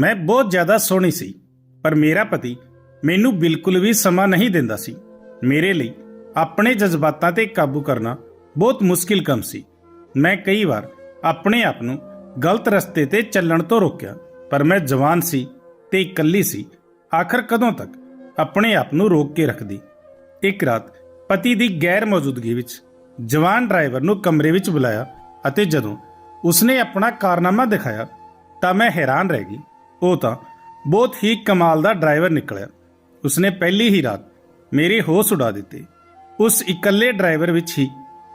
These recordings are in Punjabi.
ਮੈਂ ਬਹੁਤ ਜ਼ਿਆਦਾ ਸੋਹਣੀ ਸੀ, ਪਰ ਮੇਰਾ ਪਤੀ ਮੈਨੂੰ ਬਿਲਕੁਲ ਵੀ ਸਮਾਂ ਨਹੀਂ ਦਿੰਦਾ ਸੀ। ਮੇਰੇ ਲਈ ਆਪਣੇ ਜਜ਼ਬਾਤਾਂ ਤੇ ਕਾਬੂ ਕਰਨਾ ਬਹੁਤ ਮੁਸ਼ਕਿਲ ਕੰਮ ਸੀ। ਮੈਂ ਕਈ ਵਾਰ ਆਪਣੇ ਆਪ ਨੂੰ ਗਲਤ ਰਸਤੇ ਤੇ ਚੱਲਣ ਤੋਂ ਰੋਕਿਆ, ਪਰ ਮੈਂ ਜਵਾਨ ਸੀ ਤੇ ਇਕੱਲੀ ਸੀ। ਆਖਰ ਕਦੋਂ ਤੱਕ ਆਪਣੇ ਆਪ ਨੂੰ ਰੋਕ ਕੇ ਰੱਖਦੀ? ਇੱਕ ਰਾਤ ਪਤੀ ਦੀ ਗੈਰ ਮੌਜੂਦਗੀ ਵਿੱਚ ਜਵਾਨ ਡਰਾਈਵਰ ਨੂੰ ਕਮਰੇ ਵਿੱਚ ਬੁਲਾਇਆ ਅਤੇ ਜਦੋਂ ਉਸਨੇ ਆਪਣਾ ਕਾਰਨਾਮਾ ਦਿਖਾਇਆ ਤਾਂ ਮੈਂ ਹੈਰਾਨ ਰਹਿ ਗਈ। ਉਹ ਤਾਂ ਬਹੁਤ ਹੀ ਕਮਾਲ ਦਾ ਡਰਾਈਵਰ ਨਿਕਲਿਆ। ਉਸਨੇ ਪਹਿਲੀ ਹੀ ਰਾਤ ਮੇਰੇ ਹੋਸ਼ ਉਡਾ ਦਿੱਤੇ। ਉਸ ਇਕੱਲੇ ਡਰਾਈਵਰ ਵਿੱਚ ਹੀ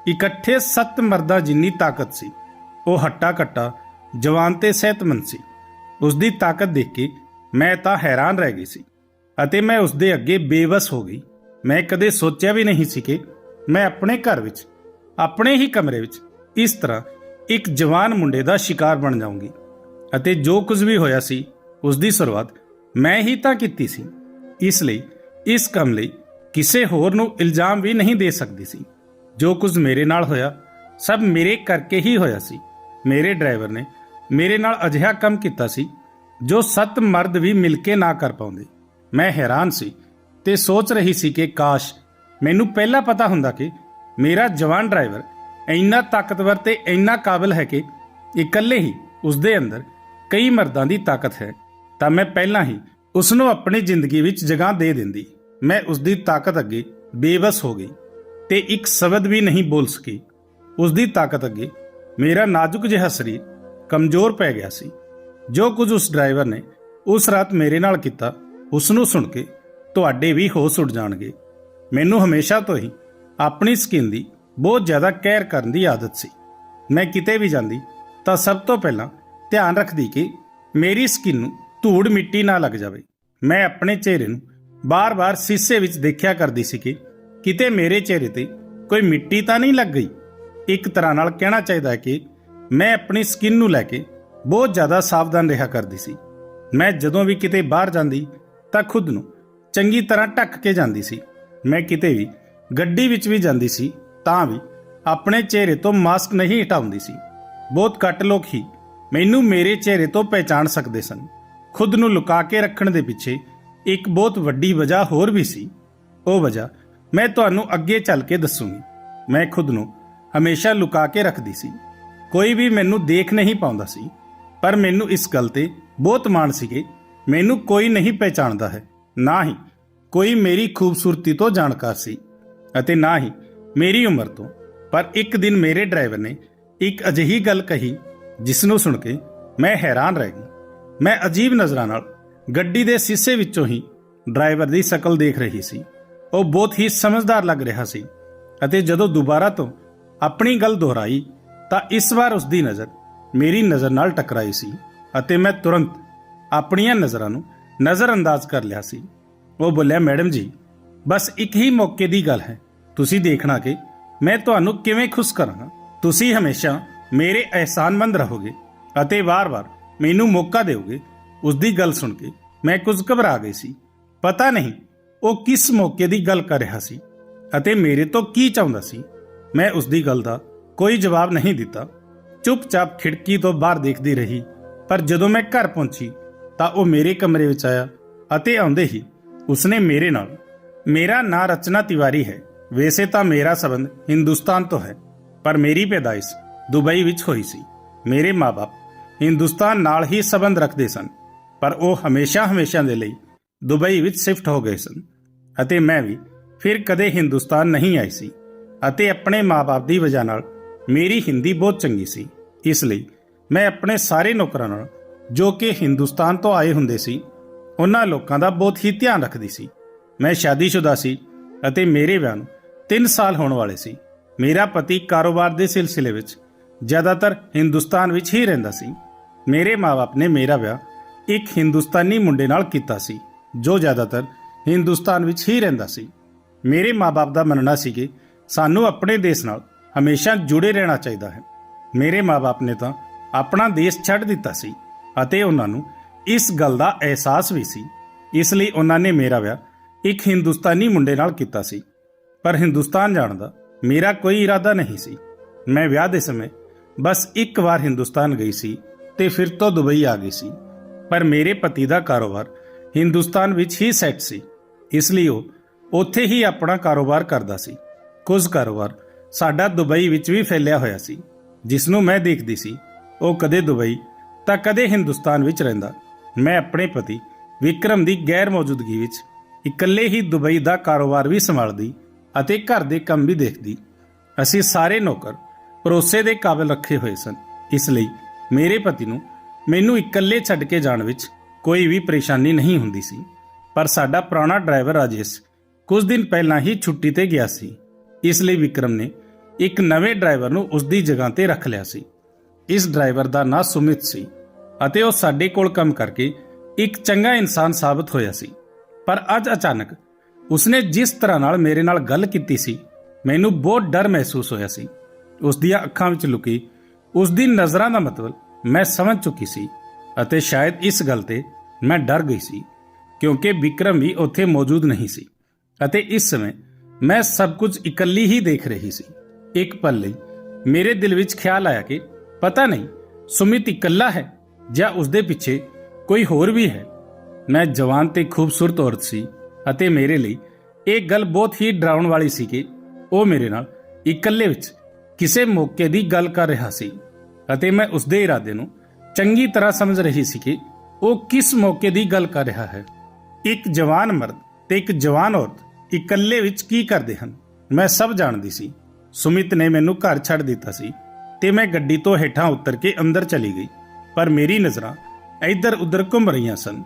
ਇਕੱਠੇ ਸੱਤ ਮਰਦਾਂ ਜਿੰਨੀ ਤਾਕਤ ਸੀ, ਉਹ ਹੱਟਾ ਕੱਟਾ ਜਵਾਨ ਤੇ ਸਿਹਤਮੰਦ ਸੀ। ਉਸ ਦੀ ਤਾਕਤ ਦੇਖ ਕੇ ਮੈਂ ਤਾਂ ਹੈਰਾਨ ਰਹਿ ਗਈ ਸੀ ਅਤੇ ਮੈਂ ਉਸ ਦੇ ਅੱਗੇ ਬੇਵਸ ਹੋ ਗਈ। ਮੈਂ ਕਦੇ ਸੋਚਿਆ ਵੀ ਨਹੀਂ ਸੀ ਕਿ ਮੈਂ ਆਪਣੇ ਘਰ ਵਿੱਚ, ਆਪਣੇ ਹੀ ਕਮਰੇ ਵਿੱਚ ਇਸ ਤਰ੍ਹਾਂ ਇੱਕ ਜਵਾਨ ਮੁੰਡੇ ਦਾ ਸ਼ਿਕਾਰ ਬਣ ਜਾਊਂਗੀ। ਅਤੇ ਜੋ ਕੁਝ ਵੀ ਹੋਇਆ ਸੀ ਉਸ ਦੀ ਸ਼ੁਰੂਆਤ ਮੈਂ ਹੀ ਤਾਂ ਕੀਤੀ ਸੀ। ਇਸ ਲਈ, ਇਸ ਕੰਮ ਲਈ ਕਿਸੇ ਹੋਰ ਨੂੰ ਇਲਜ਼ਾਮ ਵੀ ਨਹੀਂ ਦੇ ਸਕਦੀ ਸੀ। ਜੋ ਕੁਝ ਮੇਰੇ ਨਾਲ ਹੋਇਆ, ਸਭ ਮੇਰੇ ਕਰਕੇ ਹੀ ਹੋਇਆ ਸੀ। ਮੇਰੇ ਡਰਾਈਵਰ ਨੇ ਮੇਰੇ ਨਾਲ ਅਜਿਹਾ ਕੰਮ ਕੀਤਾ ਸੀ, ਜੋ ਸੱਤ ਮਰਦ ਵੀ ਮਿਲ ਕੇ ਨਾ ਕਰ ਪਾਉਂਦੇ। ਮੈਂ ਹੈਰਾਨ ਸੀ ਤੇ ਸੋਚ ਰਹੀ ਸੀ ਕਿ ਕਾਸ਼ ਮੈਨੂੰ ਪਹਿਲਾਂ ਪਤਾ ਹੁੰਦਾ ਕਿ ਮੇਰਾ ਜਵਾਨ ਡਰਾਈਵਰ ਇੰਨਾ ਤਾਕਤਵਰ ਤੇ ਇੰਨਾ ਕਾਬਿਲ ਹੈ ਕਿ ਇਕੱਲੇ ਹੀ ਉਸ ਦੇ ਅੰਦਰ ਕਈ ਮਰਦਾਂ ਦੀ ਤਾਕਤ ਹੈ। ਤਾਂ ਮੈਂ ਪਹਿਲਾਂ ਹੀ ਉਸ ਨੂੰ ਆਪਣੀ ਜ਼ਿੰਦਗੀ ਵਿੱਚ ਜਗ੍ਹਾ ਦੇ ਦਿੰਦੀ। ਮੈਂ ਉਸ ਦੀ ਤਾਕਤ ਅੱਗੇ ਬੇਵਸ ਹੋ ਗਈ ਤੇ ਇੱਕ ਸ਼ਬਦ ਵੀ ਨਹੀਂ ਬੋਲ ਸਕੀ। ਉਸ ਦੀ ਤਾਕਤ ਅੱਗੇ ਮੇਰਾ ਨਾਜ਼ੁਕ ਜਿਹਾ ਸਰੀਰ ਕਮਜ਼ੋਰ ਪੈ ਗਿਆ ਸੀ। ਜੋ ਕੁਝ ਉਸ ਡਰਾਈਵਰ ਨੇ ਉਸ ਰਾਤ ਮੇਰੇ ਨਾਲ ਕੀਤਾ ਉਸ ਨੂੰ ਸੁਣ ਕੇ ਤੁਹਾਡੇ ਵੀ ਹੋਸ਼ ਉੱਡ ਜਾਣਗੇ। ਮੈਨੂੰ ਹਮੇਸ਼ਾ ਤੋਂ ਹੀ ਆਪਣੀ ਸਕਿਨ ਦੀ ਬਹੁਤ ਜ਼ਿਆਦਾ ਕੇਅਰ ਕਰਨ ਦੀ ਆਦਤ ਸੀ। ਮੈਂ ਕਿਤੇ ਵੀ ਜਾਂਦੀ ਤਾਂ ਸਭ ਤੋਂ ਪਹਿਲਾਂ ਧਿਆਨ ਰੱਖਦੀ ਕਿ ਮੇਰੀ ਸਕਿਨ ਨੂੰ ਧੂੜ ਮਿੱਟੀ ਨਾ ਲੱਗ ਜਾਵੇ। ਮੈਂ ਆਪਣੇ ਚਿਹਰੇ ਨੂੰ ਬਾਰ-ਬਾਰ ਸੀਸੇ ਵਿੱਚ ਦੇਖਿਆ ਕਰਦੀ ਸੀ ਕਿ ਕਿਤੇ ਮੇਰੇ ਚਿਹਰੇ ਤੇ ਕੋਈ ਮਿੱਟੀ ਤਾਂ ਨਹੀਂ ਲੱਗ ਗਈ। ਇੱਕ ਤਰ੍ਹਾਂ ਨਾਲ ਕਹਿਣਾ ਚਾਹੀਦਾ ਹੈ ਕਿ ਮੈਂ ਆਪਣੀ ਸਕਿਨ ਨੂੰ ਲੈ ਕੇ ਬਹੁਤ ਜ਼ਿਆਦਾ ਸਾਵਧਾਨ ਰਿਹਾ ਕਰਦੀ ਸੀ। ਮੈਂ ਜਦੋਂ ਵੀ ਕਿਤੇ ਬਾਹਰ ਜਾਂਦੀ ਤਾਂ ਖੁਦ ਨੂੰ ਚੰਗੀ ਤਰ੍ਹਾਂ ਢੱਕ ਕੇ ਜਾਂਦੀ ਸੀ। ਮੈਂ ਕਿਤੇ ਵੀ ਗੱਡੀ ਵਿੱਚ ਵੀ ਜਾਂਦੀ ਸੀ ਤਾਂ ਵੀ ਆਪਣੇ ਚਿਹਰੇ ਤੋਂ ਮਾਸਕ ਨਹੀਂ ਹਟਾਉਂਦੀ ਸੀ। ਬਹੁਤ ਘੱਟ ਲੋਕ ਹੀ ਮੈਨੂੰ ਮੇਰੇ ਚਿਹਰੇ ਤੋਂ ਪਹਿਚਾਣ ਸਕਦੇ ਸਨ। ਖੁਦ ਨੂੰ ਲੁਕਾ ਕੇ ਰੱਖਣ ਦੇ ਪਿੱਛੇ ਇੱਕ ਬਹੁਤ ਵੱਡੀ ਵਜ੍ਹਾ ਹੋਰ ਵੀ ਸੀ। ਉਹ ਵਜ੍ਹਾ ਮੈਂ ਤੁਹਾਨੂੰ ਅੱਗੇ ਚੱਲ ਕੇ ਦੱਸੂਗੀ। ਮੈਂ ਖੁਦ ਨੂੰ ਹਮੇਸ਼ਾ ਲੁਕਾ ਕੇ ਰੱਖਦੀ ਸੀ। ਕੋਈ ਵੀ ਮੈਨੂੰ ਦੇਖ ਨਹੀਂ ਪਾਉਂਦਾ ਸੀ, ਪਰ ਮੈਨੂੰ ਇਸ ਗੱਲ ਤੇ ਬਹੁਤ ਮਾਣ ਸੀਗੇ, ਮੈਨੂੰ ਕੋਈ ਨਹੀਂ ਪਹਿਚਾਣਦਾ ਹੈ। ਨਾ ਹੀ ਕੋਈ ਮੇਰੀ ਖੂਬਸੂਰਤੀ ਤੋਂ ਜਾਣਕਾਰ ਸੀ ਅਤੇ ਨਾ ਹੀ ਮੇਰੀ ਉਮਰ ਤੋਂ। ਪਰ ਇੱਕ ਦਿਨ ਮੇਰੇ ਡਰਾਈਵਰ ਨੇ ਇੱਕ ਅਜਿਹੀ ਗੱਲ ਕਹੀ, ਜਿਸ ਨੂੰ ਸੁਣ ਕੇ ਮੈਂ ਹੈਰਾਨ ਰਹਿ ਗਈ। ਮੈਂ ਅਜੀਬ ਨਜ਼ਰਾਂ ਨਾਲ ਗੱਡੀ ਦੇ ਸ਼ੀਸ਼ੇ ਵਿੱਚੋਂ ਹੀ ਡਰਾਈਵਰ ਦੀ ਸ਼ਕਲ ਦੇਖ ਰਹੀ ਸੀ। ਉਹ ਬਹੁਤ ਹੀ ਸਮਝਦਾਰ ਲੱਗ ਰਿਹਾ ਸੀ ਅਤੇ ਜਦੋਂ ਦੁਬਾਰਾ ਤੋਂ ਆਪਣੀ ਗੱਲ ਦੁਹਰਾਈ ਤਾਂ ਇਸ ਵਾਰ ਉਸ ਦੀ ਨਜ਼ਰ ਮੇਰੀ ਨਜ਼ਰ ਨਾਲ ਟਕਰਾਈ ਸੀ ਅਤੇ ਮੈਂ ਤੁਰੰਤ ਆਪਣੀਆਂ ਨਜ਼ਰਾਂ ਨੂੰ ਨਜ਼ਰਅੰਦਾਜ਼ ਕਰ ਲਿਆ ਸੀ। ਉਹ ਬੋਲਿਆ, ਮੈਡਮ ਜੀ, ਬਸ ਇੱਕ ਹੀ ਮੌਕੇ ਦੀ ਗੱਲ ਹੈ। ਤੁਸੀਂ ਦੇਖਣਾ ਕਿ ਮੈਂ ਤੁਹਾਨੂੰ ਕਿਵੇਂ ਖੁਸ਼ ਕਰਾਂਗਾ। ਤੁਸੀਂ ਹਮੇਸ਼ਾ ਮੇਰੇ ਅਹਿਸਾਨਮੰਦ ਰਹੋਗੇ ਅਤੇ ਵਾਰ-ਵਾਰ ਮੈਨੂੰ ਮੌਕਾ ਦਿਓਗੇ? ਉਸ ਦੀ ਗੱਲ ਸੁਣ ਕੇ ਮੈਂ ਕੁਝ ਘਬਰਾ ਗਈ ਸੀ। ਪਤਾ ਨਹੀਂ ਉਹ ਕਿਸ ਮੌਕੇ ਦੀ ਗੱਲ ਕਰ ਰਿਹਾ ਸੀ ਅਤੇ ਮੇਰੇ ਤੋਂ ਕੀ ਚਾਹੁੰਦਾ ਸੀ। ਮੈਂ ਉਸ ਦੀ ਗੱਲ ਦਾ ਕੋਈ ਜਵਾਬ ਨਹੀਂ ਦਿੱਤਾ। ਚੁੱਪਚਾਪ ਖਿੜਕੀ ਤੋਂ ਬਾਹਰ ਦੇਖਦੀ ਰਹੀ, ਪਰ ਜਦੋਂ ਮੈਂ ਘਰ ਪਹੁੰਚੀ ਤਾਂ ਉਹ ਮੇਰੇ ਕਮਰੇ ਵਿੱਚ ਆਇਆ ਅਤੇ ਆਉਂਦੇ ਹੀ ਉਸਨੇ ਮੇਰੇ ਨਾਲ, ਮੇਰਾ ਨਾਂ ਰਚਨਾ ਤਿਵਾਰੀ ਹੈ। ਵੈਸੇ ਤਾਂ ਮੇਰਾ ਸਬੰਧ ਹਿੰਦੁਸਤਾਨ ਤੋਂ ਹੈ, ਪਰ ਮੇਰੀ ਪੈਦਾਇਸ਼ ਦੁਬਈ ਵਿੱਚ ਹੋਈ ਸੀ। ਮੇਰੇ ਮਾਪੇ ਹਿੰਦੁਸਤਾਨ ਨਾਲ ਹੀ ਸਬੰਧ ਰੱਖਦੇ ਸਨ, ਪਰ ਉਹ ਹਮੇਸ਼ਾ ਹਮੇਸ਼ਾ ਦੇ ਲਈ ਦੁਬਈ ਵਿੱਚ ਸ਼ਿਫਟ ਹੋ ਗਏ ਸਨ ਅਤੇ ਮੈਂ ਵੀ ਫਿਰ ਕਦੇ ਹਿੰਦੁਸਤਾਨ ਨਹੀਂ ਆਈ ਸੀ ਅਤੇ ਆਪਣੇ ਮਾਪੇ ਦੀ ਵਜ੍ਹਾ ਨਾਲ ਮੇਰੀ ਹਿੰਦੀ ਬਹੁਤ ਚੰਗੀ ਸੀ। ਇਸ ਲਈ ਮੈਂ ਆਪਣੇ ਸਾਰੇ ਨੌਕਰਾਂ ਨਾਲ ਜੋ ਕਿ ਹਿੰਦੁਸਤਾਨ ਤੋਂ ਆਏ ਹੁੰਦੇ ਸੀ, ਉਹਨਾਂ ਲੋਕਾਂ ਦਾ ਬਹੁਤ ਹੀ ਧਿਆਨ ਰੱਖਦੀ ਸੀ। ਮੈਂ ਸ਼ਾਦੀशुदा ਸੀ ਅਤੇ ਮੇਰੇ ਵਿਆਹ ਨੂੰ 3 ਸਾਲ ਹੋਣ ਵਾਲੇ ਸੀ। ਮੇਰਾ ਪਤੀ ਕਾਰੋਬਾਰ ਦੇ ਸਿਲਸਿਲੇ ਵਿੱਚ ਜ਼ਿਆਦਾਤਰ ਹਿੰਦੁਸਤਾਨ ਵਿੱਚ ਹੀ ਰਹਿੰਦਾ ਸੀ। ਮੇਰੇ ਮਾਪੇ ਨੇ ਮੇਰਾ ਵਿਆਹ ਇੱਕ ਹਿੰਦੁਸਤਾਨੀ ਮੁੰਡੇ ਨਾਲ ਕੀਤਾ ਸੀ, ਜੋ ਜ਼ਿਆਦਾਤਰ ਹਿੰਦੁਸਤਾਨ ਵਿੱਚ ਹੀ ਰਹਿੰਦਾ ਸੀ। ਮੇਰੇ ਮਾਪੇ ਦਾ ਮੰਨਣਾ ਸੀ ਕਿ ਸਾਨੂੰ ਆਪਣੇ ਦੇਸ਼ ਨਾਲ ਹਮੇਸ਼ਾ ਜੁੜੇ ਰਹਿਣਾ ਚਾਹੀਦਾ ਹੈ। ਮੇਰੇ ਮਾਪੇ ਨੇ ਤਾਂ ਆਪਣਾ ਦੇਸ਼ ਛੱਡ ਦਿੱਤਾ ਸੀ ਅਤੇ ਉਹਨਾਂ ਨੂੰ ਇਸ ਗੱਲ ਦਾ ਅਹਿਸਾਸ ਵੀ ਸੀ। ਇਸ ਲਈ ਉਹਨਾਂ ਨੇ ਮੇਰਾ ਵਿਆਹ ਇੱਕ ਹਿੰਦੁਸਤਾਨੀ ਮੁੰਡੇ ਨਾਲ ਕੀਤਾ ਸੀ। ਪਰ ਹਿੰਦੁਸਤਾਨ ਜਾਣ ਦਾ ਮੇਰਾ ਕੋਈ ਇਰਾਦਾ ਨਹੀਂ ਸੀ। ਮੈਂ ਵਿਆਹ ਦੇ ਸਮੇਂ ਬਸ ਇੱਕ ਵਾਰ ਹਿੰਦੁਸਤਾਨ ਗਈ ਸੀ ਤੇ ਫਿਰ ਤੋਂ ਦੁਬਈ ਆ ਗਈ ਸੀ। ਪਰ ਮੇਰੇ ਪਤੀ ਦਾ ਕਾਰੋਬਾਰ ਹਿੰਦੁਸਤਾਨ ਵਿੱਚ ਹੀ ਸੈੱਟ ਸੀ। ਇਸ ਲਈ ਉਹ ਉੱਥੇ ਹੀ ਆਪਣਾ ਕਾਰੋਬਾਰ ਕਰਦਾ ਸੀ। ਕੁਝ ਕਾਰੋਬਾਰ ਸਾਡਾ ਦੁਬਈ ਵਿੱਚ ਵੀ ਫੈਲਿਆ ਹੋਇਆ ਸੀ। ਜਿਸ ਨੂੰ ਮੈਂ ਦੇਖਦੀ ਸੀ, ਉਹ ਕਦੇ ਦੁਬਈ ਤਾਂ ਕਦੇ ਹਿੰਦੁਸਤਾਨ ਵਿੱਚ ਰਹਿੰਦਾ। ਮੈਂ ਆਪਣੇ ਪਤੀ ਵਿਕਰਮ ਦੀ ਗੈਰ ਮੌਜੂਦਗੀ ਵਿੱਚ ਇਕੱਲੇ ਹੀ ਦੁਬਈ ਦਾ ਕਾਰੋਬਾਰ ਵੀ ਸੰਭਾਲਦੀ ਅਤੇ ਘਰ ਦੇ ਕੰਮ ਵੀ ਦੇਖਦੀ। ਅਸੀਂ ਸਾਰੇ ਨੌਕਰ ਭਰੋਸੇ ਦੇ ਕਾਬਿਲ ਰੱਖੇ ਹੋਏ ਸਨ। ਇਸ ਲਈ ਮੇਰੇ ਪਤੀ ਨੂੰ ਮੈਨੂੰ ਇਕੱਲੇ ਛੱਡ ਕੇ ਜਾਣ ਵਿੱਚ ਕੋਈ ਵੀ ਪਰੇਸ਼ਾਨੀ ਨਹੀਂ ਹੁੰਦੀ ਸੀ। ਪਰ ਸਾਡਾ ਪੁਰਾਣਾ ਡਰਾਈਵਰ ਰਾਜੇਸ਼ ਕੁਝ ਦਿਨ ਪਹਿਲਾਂ ਹੀ ਛੁੱਟੀ ਤੇ ਗਿਆ ਸੀ। ਇਸ ਲਈ ਵਿਕਰਮ ਨੇ ਇੱਕ ਨਵੇਂ ਡਰਾਈਵਰ ਨੂੰ ਉਸ ਦੀ ਜਗ੍ਹਾ ਤੇ ਰੱਖ ਲਿਆ ਸੀ। ਇਸ ਡਰਾਈਵਰ ਦਾ ਨਾਂ ਸੁਮਿਤ ਸੀ ਅਤੇ ਉਹ ਸਾਡੇ ਕੋਲ ਕੰਮ ਕਰਕੇ ਇੱਕ ਚੰਗਾ ਇਨਸਾਨ ਸਾਬਤ ਹੋਇਆ ਸੀ। ਪਰ ਅੱਜ ਅਚਾਨਕ ਉਸਨੇ ਜਿਸ ਤਰ੍ਹਾਂ ਨਾਲ ਮੇਰੇ ਨਾਲ ਗੱਲ ਕੀਤੀ ਸੀ, ਮੈਨੂੰ ਬਹੁਤ ਡਰ ਮਹਿਸੂਸ ਹੋਇਆ ਸੀ। ਉਸ ਦੀਆਂ ਅੱਖਾਂ ਵਿੱਚ ਲੁਕੀ ਉਸ ਦੀ ਨਜ਼ਰਾਂ ਦਾ ਮਤਲਬ ਮੈਂ ਸਮਝ ਚੁੱਕੀ ਸੀ ਅਤੇ ਸ਼ਾਇਦ ਇਸ ਗੱਲ ਤੇ ਮੈਂ ਡਰ ਗਈ ਸੀ, ਕਿਉਂਕਿ ਵਿਕਰਮ ਵੀ ਉੱਥੇ ਮੌਜੂਦ ਨਹੀਂ ਸੀ ਅਤੇ ਇਸ ਸਮੇਂ ਮੈਂ ਸਭ ਕੁਝ ਇਕੱਲੀ ਹੀ ਦੇਖ ਰਹੀ ਸੀ। ਇੱਕ ਪਲ ਲਈ ਮੇਰੇ ਦਿਲ ਵਿੱਚ ਖਿਆਲ ਆਇਆ ਕਿ ਪਤਾ ਨਹੀਂ ਸੁਮਿਤ ਇਕੱਲਾ ਹੈ ਜਾਂ ਉਸ ਦੇ ਪਿੱਛੇ ਕੋਈ ਹੋਰ ਵੀ ਹੈ। ਮੈਂ ਜਵਾਨ ਤੇ ਖੂਬਸੂਰਤ ਔਰਤ ਸੀ ਅਤੇ ਮੇਰੇ ਲਈ ਇਹ ਗੱਲ ਬਹੁਤ ਹੀ ਡਰਾਉਣ ਵਾਲੀ ਸੀ ਕਿ ਉਹ ਮੇਰੇ ਨਾਲ ਇਕੱਲੇ ਵਿੱਚ ਕਿਸੇ ਮੌਕੇ ਦੀ ਗੱਲ ਕਰ ਰਿਹਾ ਸੀ ਅਤੇ ਮੈਂ ਉਸ ਦੇ ਇਰਾਦੇ ਨੂੰ ਚੰਗੀ ਤਰ੍ਹਾਂ ਸਮਝ ਰਹੀ ਸੀ ਕਿ ਉਹ ਕਿਸ ਮੌਕੇ ਦੀ ਗੱਲ ਕਰ ਰਿਹਾ ਹੈ। ਇੱਕ ਜਵਾਨ ਮਰਦ ਤੇ ਇੱਕ ਜਵਾਨ ਔਰਤ ਇਕੱਲੇ ਵਿੱਚ ਕੀ ਕਰਦੇ ਹਨ? ਮੈਂ ਸਭ ਜਾਣਦੀ ਸੀ। ਸੁਮਿਤ ਨੇ ਮੈਨੂੰ ਘਰ ਛੱਡ ਦਿੱਤਾ ਸੀ ਤੇ ਮੈਂ ਗੱਡੀ ਤੋਂ ਹੇਠਾਂ ਉਤਰ ਕੇ ਅੰਦਰ ਚਲੀ ਗਈ। ਪਰ ਮੇਰੀ ਨਜ਼ਰਾਂ ਇੱਧਰ ਉੱਧਰ ਘੁੰਮ ਰਹੀਆਂ ਸਨ।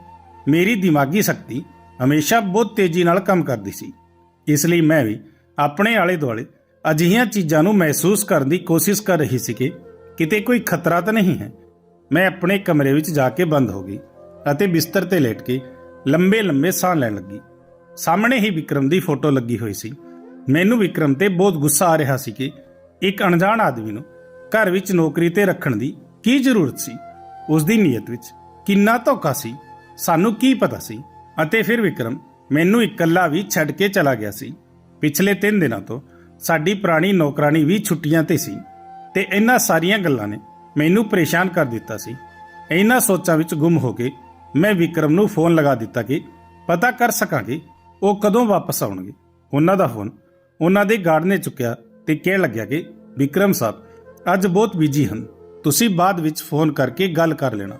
ਮੇਰੀ ਦਿਮਾਗੀ ਸ਼ਕਤੀ ਹਮੇਸ਼ਾ ਬਹੁਤ ਤੇਜ਼ੀ ਨਾਲ ਕੰਮ ਕਰਦੀ ਸੀ। ਇਸ ਲਈ ਮੈਂ ਵੀ ਆਪਣੇ ਆਲੇ ਦੁਆਲੇ ਅਜਿਹੀਆਂ ਚੀਜ਼ਾਂ ਨੂੰ ਮਹਿਸੂਸ ਕਰਨ ਦੀ ਕੋਸ਼ਿਸ਼ ਕਰ ਰਹੀ ਸੀ ਕਿ ਕਿਤੇ ਕੋਈ ਖਤਰਾ ਤਾਂ ਨਹੀਂ ਹੈ। ਮੈਂ ਆਪਣੇ ਕਮਰੇ ਵਿੱਚ ਜਾ ਕੇ ਬੰਦ ਹੋ ਗਈ ਅਤੇ ਬਿਸਤਰ ਤੇ ਲੇਟ ਕੇ ਲੰਬੇ ਲੰਬੇ ਸਾਹ ਲੈਣ ਲੱਗੀ। ਸਾਹਮਣੇ ਹੀ ਵਿਕਰਮ ਦੀ ਫੋਟੋ ਲੱਗੀ ਹੋਈ ਸੀ। ਮੈਨੂੰ ਵਿਕਰਮ ਤੇ ਬਹੁਤ ਗੁੱਸਾ ਆ ਰਿਹਾ ਸੀ ਕਿ ਇੱਕ ਅਣਜਾਣ ਆਦਮੀ ਨੂੰ ਘਰ ਵਿੱਚ ਨੌਕਰੀ ਤੇ ਰੱਖਣ ਦੀ ਕੀ ਜ਼ਰੂਰਤ ਸੀ। ਉਸ ਦੀ ਨੀਅਤ ਵਿੱਚ ਕਿੰਨਾ ਧੋਖਾ ਸੀ, ਸਾਨੂੰ ਕੀ ਪਤਾ ਸੀ ਅਤੇ ਫਿਰ ਵਿਕਰਮ ਮੈਨੂੰ ਇਕੱਲਾ ਵੀ ਛੱਡ ਕੇ ਚਲਾ ਗਿਆ ਸੀ। ਪਿਛਲੇ 3 ਦਿਨਾਂ ਤੋਂ ਸਾਡੀ ਪੁਰਾਣੀ ਨੌਕਰਾਨੀ ਵੀ ਛੁੱਟੀਆਂ ਤੇ ਸੀ ਤੇ ਇਹਨਾਂ ਸਾਰੀਆਂ ਗੱਲਾਂ ਨੇ ਮੈਨੂੰ ਪਰੇਸ਼ਾਨ ਕਰ ਦਿੱਤਾ ਸੀ। ਇਹਨਾਂ ਸੋਚਾਂ ਵਿੱਚ ਗੁੰਮ ਹੋ ਕੇ ਮੈਂ ਵਿਕਰਮ ਨੂੰ ਫੋਨ ਲਗਾ ਦਿੱਤਾ ਕਿ ਪਤਾ ਕਰ ਸਕਾਂਗੇ ਉਹ ਕਦੋਂ ਵਾਪਸ ਆਉਣਗੇ। ਉਹਨਾਂ ਦਾ ਫੋਨ ਉਹਨਾਂ ਦੇ ਗਾਰਡ ਨੇ ਚੁੱਕਿਆ ਤੇ ਕਹਿਣ ਲੱਗਿਆ ਕਿ ਵਿਕਰਮ ਸਾਹਿਬ, ਅੱਜ ਬਹੁਤ ਬਿਜ਼ੀ ਹਨ। ਤੁਸੀਂ ਬਾਅਦ ਵਿੱਚ ਫੋਨ ਕਰਕੇ ਗੱਲ ਕਰ ਲੈਣਾ।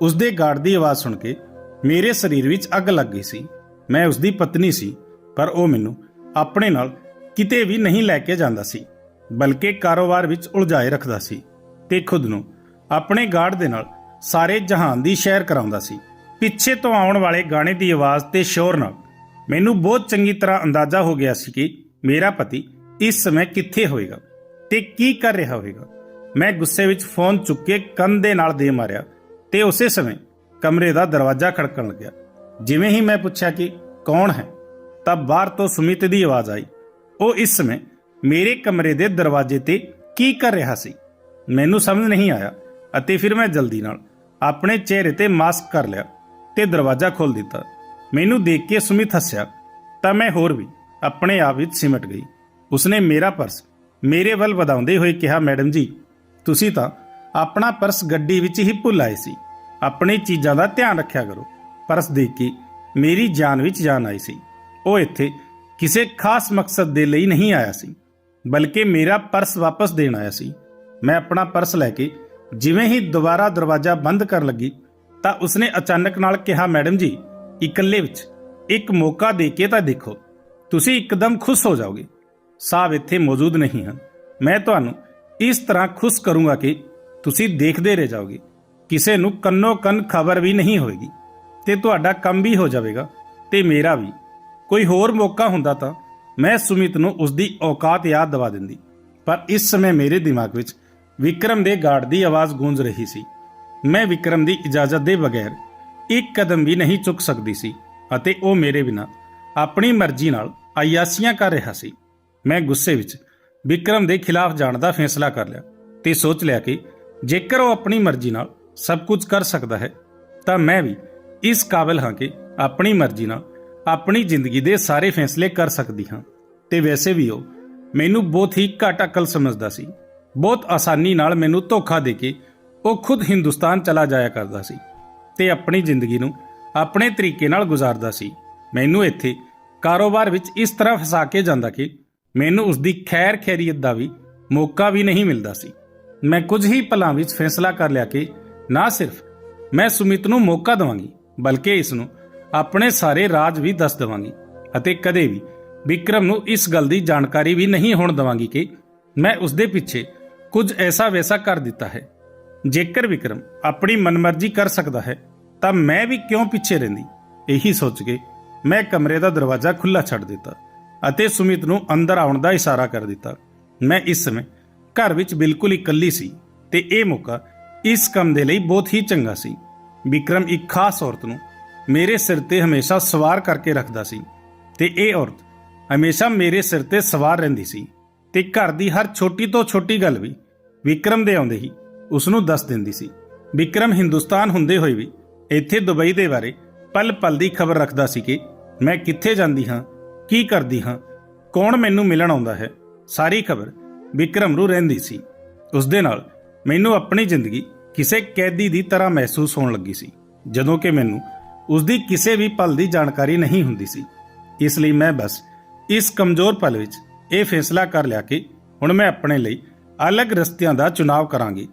ਉਸ ਦੇ ਗਾਰਡ ਦੀ ਆਵਾਜ਼ ਸੁਣ ਕੇ ਮੇਰੇ ਸਰੀਰ ਵਿੱਚ ਅੱਗ ਲੱਗ ਗਈ ਸੀ। ਮੈਂ ਉਸ ਦੀ ਪਤਨੀ ਸੀ, ਪਰ ਉਹ ਮੈਨੂੰ ਆਪਣੇ ਨਾਲ ਕਿਤੇ ਵੀ ਨਹੀਂ ਲੈ ਕੇ ਜਾਂਦਾ ਸੀ, ਬਲਕਿ ਕਾਰੋਬਾਰ ਵਿੱਚ ਉਲਝਾਏ ਰੱਖਦਾ ਸੀ ਤੇ ਖੁਦ ਨੂੰ ਆਪਣੇ ਗਾਰਡ ਦੇ ਨਾਲ ਸਾਰੇ ਜਹਾਨ ਦੀ ਸ਼ੈਰ ਕਰਾਉਂਦਾ ਸੀ। ਪਿੱਛੇ ਤੋਂ ਆਉਣ ਵਾਲੇ ਗਾਣੇ ਦੀ ਆਵਾਜ਼ ਤੇ ਸ਼ੋਰ ਨਾਲ ਮੈਨੂੰ ਬਹੁਤ ਚੰਗੀ ਤਰ੍ਹਾਂ ਅੰਦਾਜ਼ਾ ਹੋ ਗਿਆ ਸੀ ਕਿ ਮੇਰਾ ਪਤੀ ਇਸ ਸਮੇਂ ਕਿੱਥੇ ਹੋਵੇਗਾ ਤੇ ਕੀ ਕਰ ਰਿਹਾ ਹੋਵੇਗਾ ਮੈਂ ਗੁੱਸੇ ਵਿੱਚ ਫੋਨ ਚੁੱਕ ਕੇ ਕੰਨ ਦੇ ਨਾਲ ਦੇ ਮਾਰਿਆ ਤੇ ਉਸੇ ਸਮੇਂ ਕਮਰੇ ਦਾ ਦਰਵਾਜ਼ਾ ਖੜਕਣ ਲੱਗਿਆ। ਜਿਵੇਂ ਹੀ ਮੈਂ ਪੁੱਛਿਆ ਕਿ ਕੌਣ ਹੈ, ਤਾਂ ਬਾਹਰ ਤੋਂ ਸੁਮਿਤ ਦੀ ਆਵਾਜ਼ ਆਈ। ਉਹ ਇਸ ਸਮੇਂ ਮੇਰੇ ਕਮਰੇ ਦੇ ਦਰਵਾਜ਼ੇ ਤੇ ਕੀ ਕਰ ਰਿਹਾ ਸੀ? ਮੈਨੂੰ ਸਮਝ ਨਹੀਂ ਆਇਆ ਅਤੇ ਫਿਰ ਮੈਂ ਜਲਦੀ ਨਾਲ ਆਪਣੇ ਚਿਹਰੇ ਤੇ ਮਾਸਕ ਕਰ ਲਿਆ ਤੇ ਦਰਵਾਜ਼ਾ ਖੋਲ ਦਿੱਤਾ। ਮੈਨੂੰ ਦੇਖ ਕੇ ਸੁਮਿਤ ਹੱਸਿਆ, ਤਾਂ ਮੈਂ ਹੋਰ ਵੀ ਆਪਣੇ ਆਪ ਵਿੱਚ ਸਿਮਟ ਗਈ। ਉਸਨੇ ਮੇਰਾ ਪਰਸ ਮੇਰੇ ਵੱਲ ਵਧਾਉਂਦੇ ਹੋਏ ਕਿਹਾ, ਮੈਡਮ ਜੀ, ਤੁਸੀਂ ਤਾਂ ਆਪਣਾ ਪਰਸ ਗੱਡੀ ਵਿੱਚ ਹੀ ਭੁੱਲ ਆਏ ਸੀ। ਆਪਣੀ ਚੀਜ਼ਾਂ ਦਾ ਧਿਆਨ ਰੱਖਿਆ ਕਰੋ। ਪਰਸ ਦੇਖ ਕੇ ਮੇਰੀ ਜਾਨ ਵਿੱਚ ਜਾਨ ਆਈ ਸੀ। ਉਹ ਇੱਥੇ ਕਿਸੇ ਖਾਸ ਮਕਸਦ ਦੇ ਲਈ ਨਹੀਂ ਆਇਆ ਸੀ, ਬਲਕਿ ਮੇਰਾ ਪਰਸ ਵਾਪਸ ਦੇਣ ਆਇਆ ਸੀ। ਮੈਂ ਆਪਣਾ ਪਰਸ ਲੈ ਕੇ ਜਿਵੇਂ ਹੀ ਦੁਬਾਰਾ ਦਰਵਾਜ਼ਾ ਬੰਦ ਕਰਨ ਲੱਗੀ, ਤਾਂ ਉਸਨੇ ਅਚਾਨਕ ਨਾਲ ਕਿਹਾ, ਮੈਡਮ ਜੀ, ਇਕੱਲੇ ਵਿੱਚ ਇੱਕ ਮੌਕਾ ਦੇ ਕੇ ਤਾਂ ਦੇਖੋ, ਤੁਸੀਂ ਇੱਕਦਮ ਖੁਸ਼ ਹੋ ਜਾਓਗੇ। ਸਾਹਿਬ ਇੱਥੇ ਮੌਜੂਦ ਨਹੀਂ ਹਨ ਮੈਂ ਤੁਹਾਨੂੰ ਇਸ ਤਰ੍ਹਾਂ ਖੁਸ਼ ਕਰੂੰਗਾ ਕਿ ਤੁਸੀਂ ਦੇਖਦੇ ਰਹਿ ਜਾਓਗੇ। ਕਿਸੇ ਨੂੰ ਕੰਨੋ ਕੰਨ ਖਬਰ ਵੀ ਨਹੀਂ ਹੋਏਗੀ, ਤੇ ਤੁਹਾਡਾ ਕੰਮ ਵੀ ਹੋ ਜਾਵੇਗਾ, ਤੇ ਮੇਰਾ ਵੀ ਕੋਈ ਹੋਰ ਮੌਕਾ ਹੁੰਦਾ ਤਾਂ ਮੈਂ ਸੁਮਿਤ ਨੂੰ ਉਸ ਦੀ ਔਕਾਤ ਯਾਦ ਦਿਵਾ ਦਿੰਦੀ। ਪਰ ਇਸ ਸਮੇਂ ਮੇਰੇ ਦਿਮਾਗ ਵਿੱਚ ਵਿਕਰਮ ਦੇ ਗਾਰਡ ਦੀ ਆਵਾਜ਼ ਗੂੰਜ ਰਹੀ ਸੀ। ਮੈਂ ਵਿਕਰਮ ਦੀ ਇਜਾਜ਼ਤ ਦੇ ਬਗੈਰ ਇੱਕ ਕਦਮ ਵੀ ਨਹੀਂ ਚੁੱਕ ਸਕਦੀ ਸੀ ਅਤੇ ਉਹ ਮੇਰੇ ਬਿਨਾਂ ਆਪਣੀ ਮਰਜ਼ੀ ਨਾਲ ਆਯਾਸੀਆਂ ਕਰ ਰਿਹਾ ਸੀ। ਮੈਂ ਗੁੱਸੇ ਵਿੱਚ ਵਿਕਰਮ ਦੇ ਖਿਲਾਫ ਜਾਣ ਦਾ ਫੈਸਲਾ ਕਰ ਲਿਆ ਤੇ ਸੋਚ ਲਿਆ ਕਿ ਜੇਕਰ ਉਹ ਆਪਣੀ ਮਰਜ਼ੀ ਨਾਲ ਸਭ ਕੁਝ ਕਰ ਸਕਦਾ ਹੈ, ਤਾਂ ਮੈਂ ਵੀ ਇਸ ਕਾਬਿਲ ਹਾਂ ਕਿ ਆਪਣੀ ਮਰਜ਼ੀ ਨਾਲ ਆਪਣੀ ਜ਼ਿੰਦਗੀ ਦੇ ਸਾਰੇ ਫੈਸਲੇ ਕਰ ਸਕਦੀ ਹਾਂ। ਤੇ ਵੈਸੇ ਵੀ ਉਹ ਮੈਨੂੰ ਬਹੁਤ ਹੀ ਘੱਟ ਅਕਲ ਸਮਝਦਾ ਸੀ। ਬਹੁਤ ਆਸਾਨੀ ਨਾਲ ਮੈਨੂੰ ਧੋਖਾ ਦੇ ਕੇ ਉਹ ਖੁਦ ਹਿੰਦੁਸਤਾਨ ਚਲਾ ਜਾਇਆ ਕਰਦਾ ਸੀ ਤੇ ਆਪਣੀ ਜ਼ਿੰਦਗੀ ਨੂੰ ਆਪਣੇ ਤਰੀਕੇ ਨਾਲ ਗੁਜ਼ਾਰਦਾ ਸੀ। ਮੈਨੂੰ ਇੱਥੇ ਕਾਰੋਬਾਰ ਵਿੱਚ ਇਸ ਤਰ੍ਹਾਂ ਫਸਾ ਕੇ ਜਾਂਦਾ ਕਿ ਮੈਨੂੰ ਉਸ ਦੀ ਖੈਰ ਖੈਰੀਅਤ ਦਾ ਵੀ ਮੌਕਾ ਵੀ ਨਹੀਂ ਮਿਲਦਾ ਸੀ। ਮੈਂ ਕੁਝ ਹੀ ਪਲਾਂ ਵਿੱਚ ਫੈਸਲਾ ਕਰ ਲਿਆ ਕਿ ਨਾ ਸਿਰਫ ਮੈਂ ਸੁਮਿਤ ਨੂੰ ਮੌਕਾ ਦਵਾਂਗੀ, ਬਲਕਿ ਇਸ ਨੂੰ ਆਪਣੇ ਸਾਰੇ ਰਾਜ ਵੀ ਦੱਸ ਦਵਾਂਗੀ ਅਤੇ ਕਦੇ ਵੀ ਵਿਕਰਮ ਨੂੰ ਇਸ ਗੱਲ ਦੀ ਜਾਣਕਾਰੀ ਵੀ ਨਹੀਂ ਹੋਣ ਦਵਾਂਗੀ ਕਿ ਮੈਂ ਉਸ ਦੇ ਪਿੱਛੇ ਕੁਝ ਐਸਾ ਵੈਸਾ ਕਰ ਦਿੱਤਾ ਹੈ। ਜੇਕਰ ਵਿਕਰਮ ਆਪਣੀ ਮਨਮਰਜ਼ੀ ਕਰ ਸਕਦਾ ਹੈ, ਤਾਂ ਮੈਂ ਵੀ ਕਿਉਂ ਪਿੱਛੇ ਰਹਿੰਦੀ? ਇਹੀ ਸੋਚ ਕੇ ਮੈਂ ਕਮਰੇ ਦਾ ਦਰਵਾਜ਼ਾ ਖੁੱਲਾ ਛੱਡ ਦਿੱਤਾ ਅਤੇ ਸੁਮਿਤ ਨੂੰ ਅੰਦਰ ਆਉਣ ਦਾ ਇਸ਼ਾਰਾ ਕਰ ਦਿੱਤਾ। ਮੈਂ ਇਸ ਸਮੇਂ ਘਰ ਵਿੱਚ ਬਿਲਕੁਲ ਇਕੱਲੀ ਸੀ ਤੇ ਇਹ ਮੌਕਾ ਇਸ ਕੰਮ ਦੇ ਲਈ ਬਹੁਤ ਹੀ ਚੰਗਾ ਸੀ। ਵਿਕਰਮ ਇੱਕ ਖਾਸ ਔਰਤ ਨੂੰ ਮੇਰੇ ਸਿਰ ਤੇ ਹਮੇਸ਼ਾ ਸਵਾਰ ਕਰਕੇ ਰੱਖਦਾ ਸੀ। ਤੇ ਇਹ ਔਰਤ ਹਮੇਸ਼ਾ ਮੇਰੇ ਸਿਰ ਤੇ ਸਵਾਰ ਰਹਿੰਦੀ ਸੀ ਤੇ ਘਰ ਦੀ ਹਰ ਛੋਟੀ ਤੋਂ ਛੋਟੀ ਗੱਲ ਵੀ ਵਿਕਰਮ ਦੇ ਆਉਂਦੇ ਹੀ ਉਸ ਨੂੰ ਦੱਸ ਦਿੰਦੀ ਸੀ। ਵਿਕਰਮ ਹਿੰਦੁਸਤਾਨ ਹੁੰਦੇ ਹੋਏ ਵੀ ਇੱਥੇ ਦੁਬਈ ਦੇ ਬਾਰੇ ਪਲ ਪਲ ਦੀ ਖਬਰ ਰੱਖਦਾ ਸੀ ਕਿ ਮੈਂ ਕਿੱਥੇ ਜਾਂਦੀ ਹਾਂ, ਕੀ ਕਰਦੀ ਹਾਂ, ਕੌਣ ਮੈਨੂੰ ਮਿਲਣ ਆਉਂਦਾ ਹੈ, ਸਾਰੀ ਖਬਰ ਵਿਕਰਮ ਨੂੰ ਰਹਿੰਦੀ ਸੀ। ਉਸ ਦੇ ਨਾਲ ਮੈਨੂੰ ਆਪਣੀ ਜ਼ਿੰਦਗੀ ਕਿਸੇ ਕੈਦੀ ਦੀ ਤਰ੍ਹਾਂ ਮਹਿਸੂਸ ਹੋਣ ਲੱਗੀ ਸੀ, ਜਦੋਂ ਕਿ ਮੈਨੂੰ ਉਸ ਦੀ ਕਿਸੇ ਵੀ ਪਲ ਦੀ ਜਾਣਕਾਰੀ ਨਹੀਂ ਹੁੰਦੀ ਸੀ। ਇਸ ਲਈ ਮੈਂ ਬਸ ਇਸ ਕਮਜ਼ੋਰ ਪਲ ਵਿੱਚ ਇਹ ਫੈਸਲਾ ਕਰ ਲਿਆ ਕਿ ਹੁਣ ਮੈਂ ਆਪਣੇ ਲਈ ਅਲੱਗ ਰਸਤਿਆਂ ਦਾ ਚੁਣਾਵ ਕਰਾਂਗੀ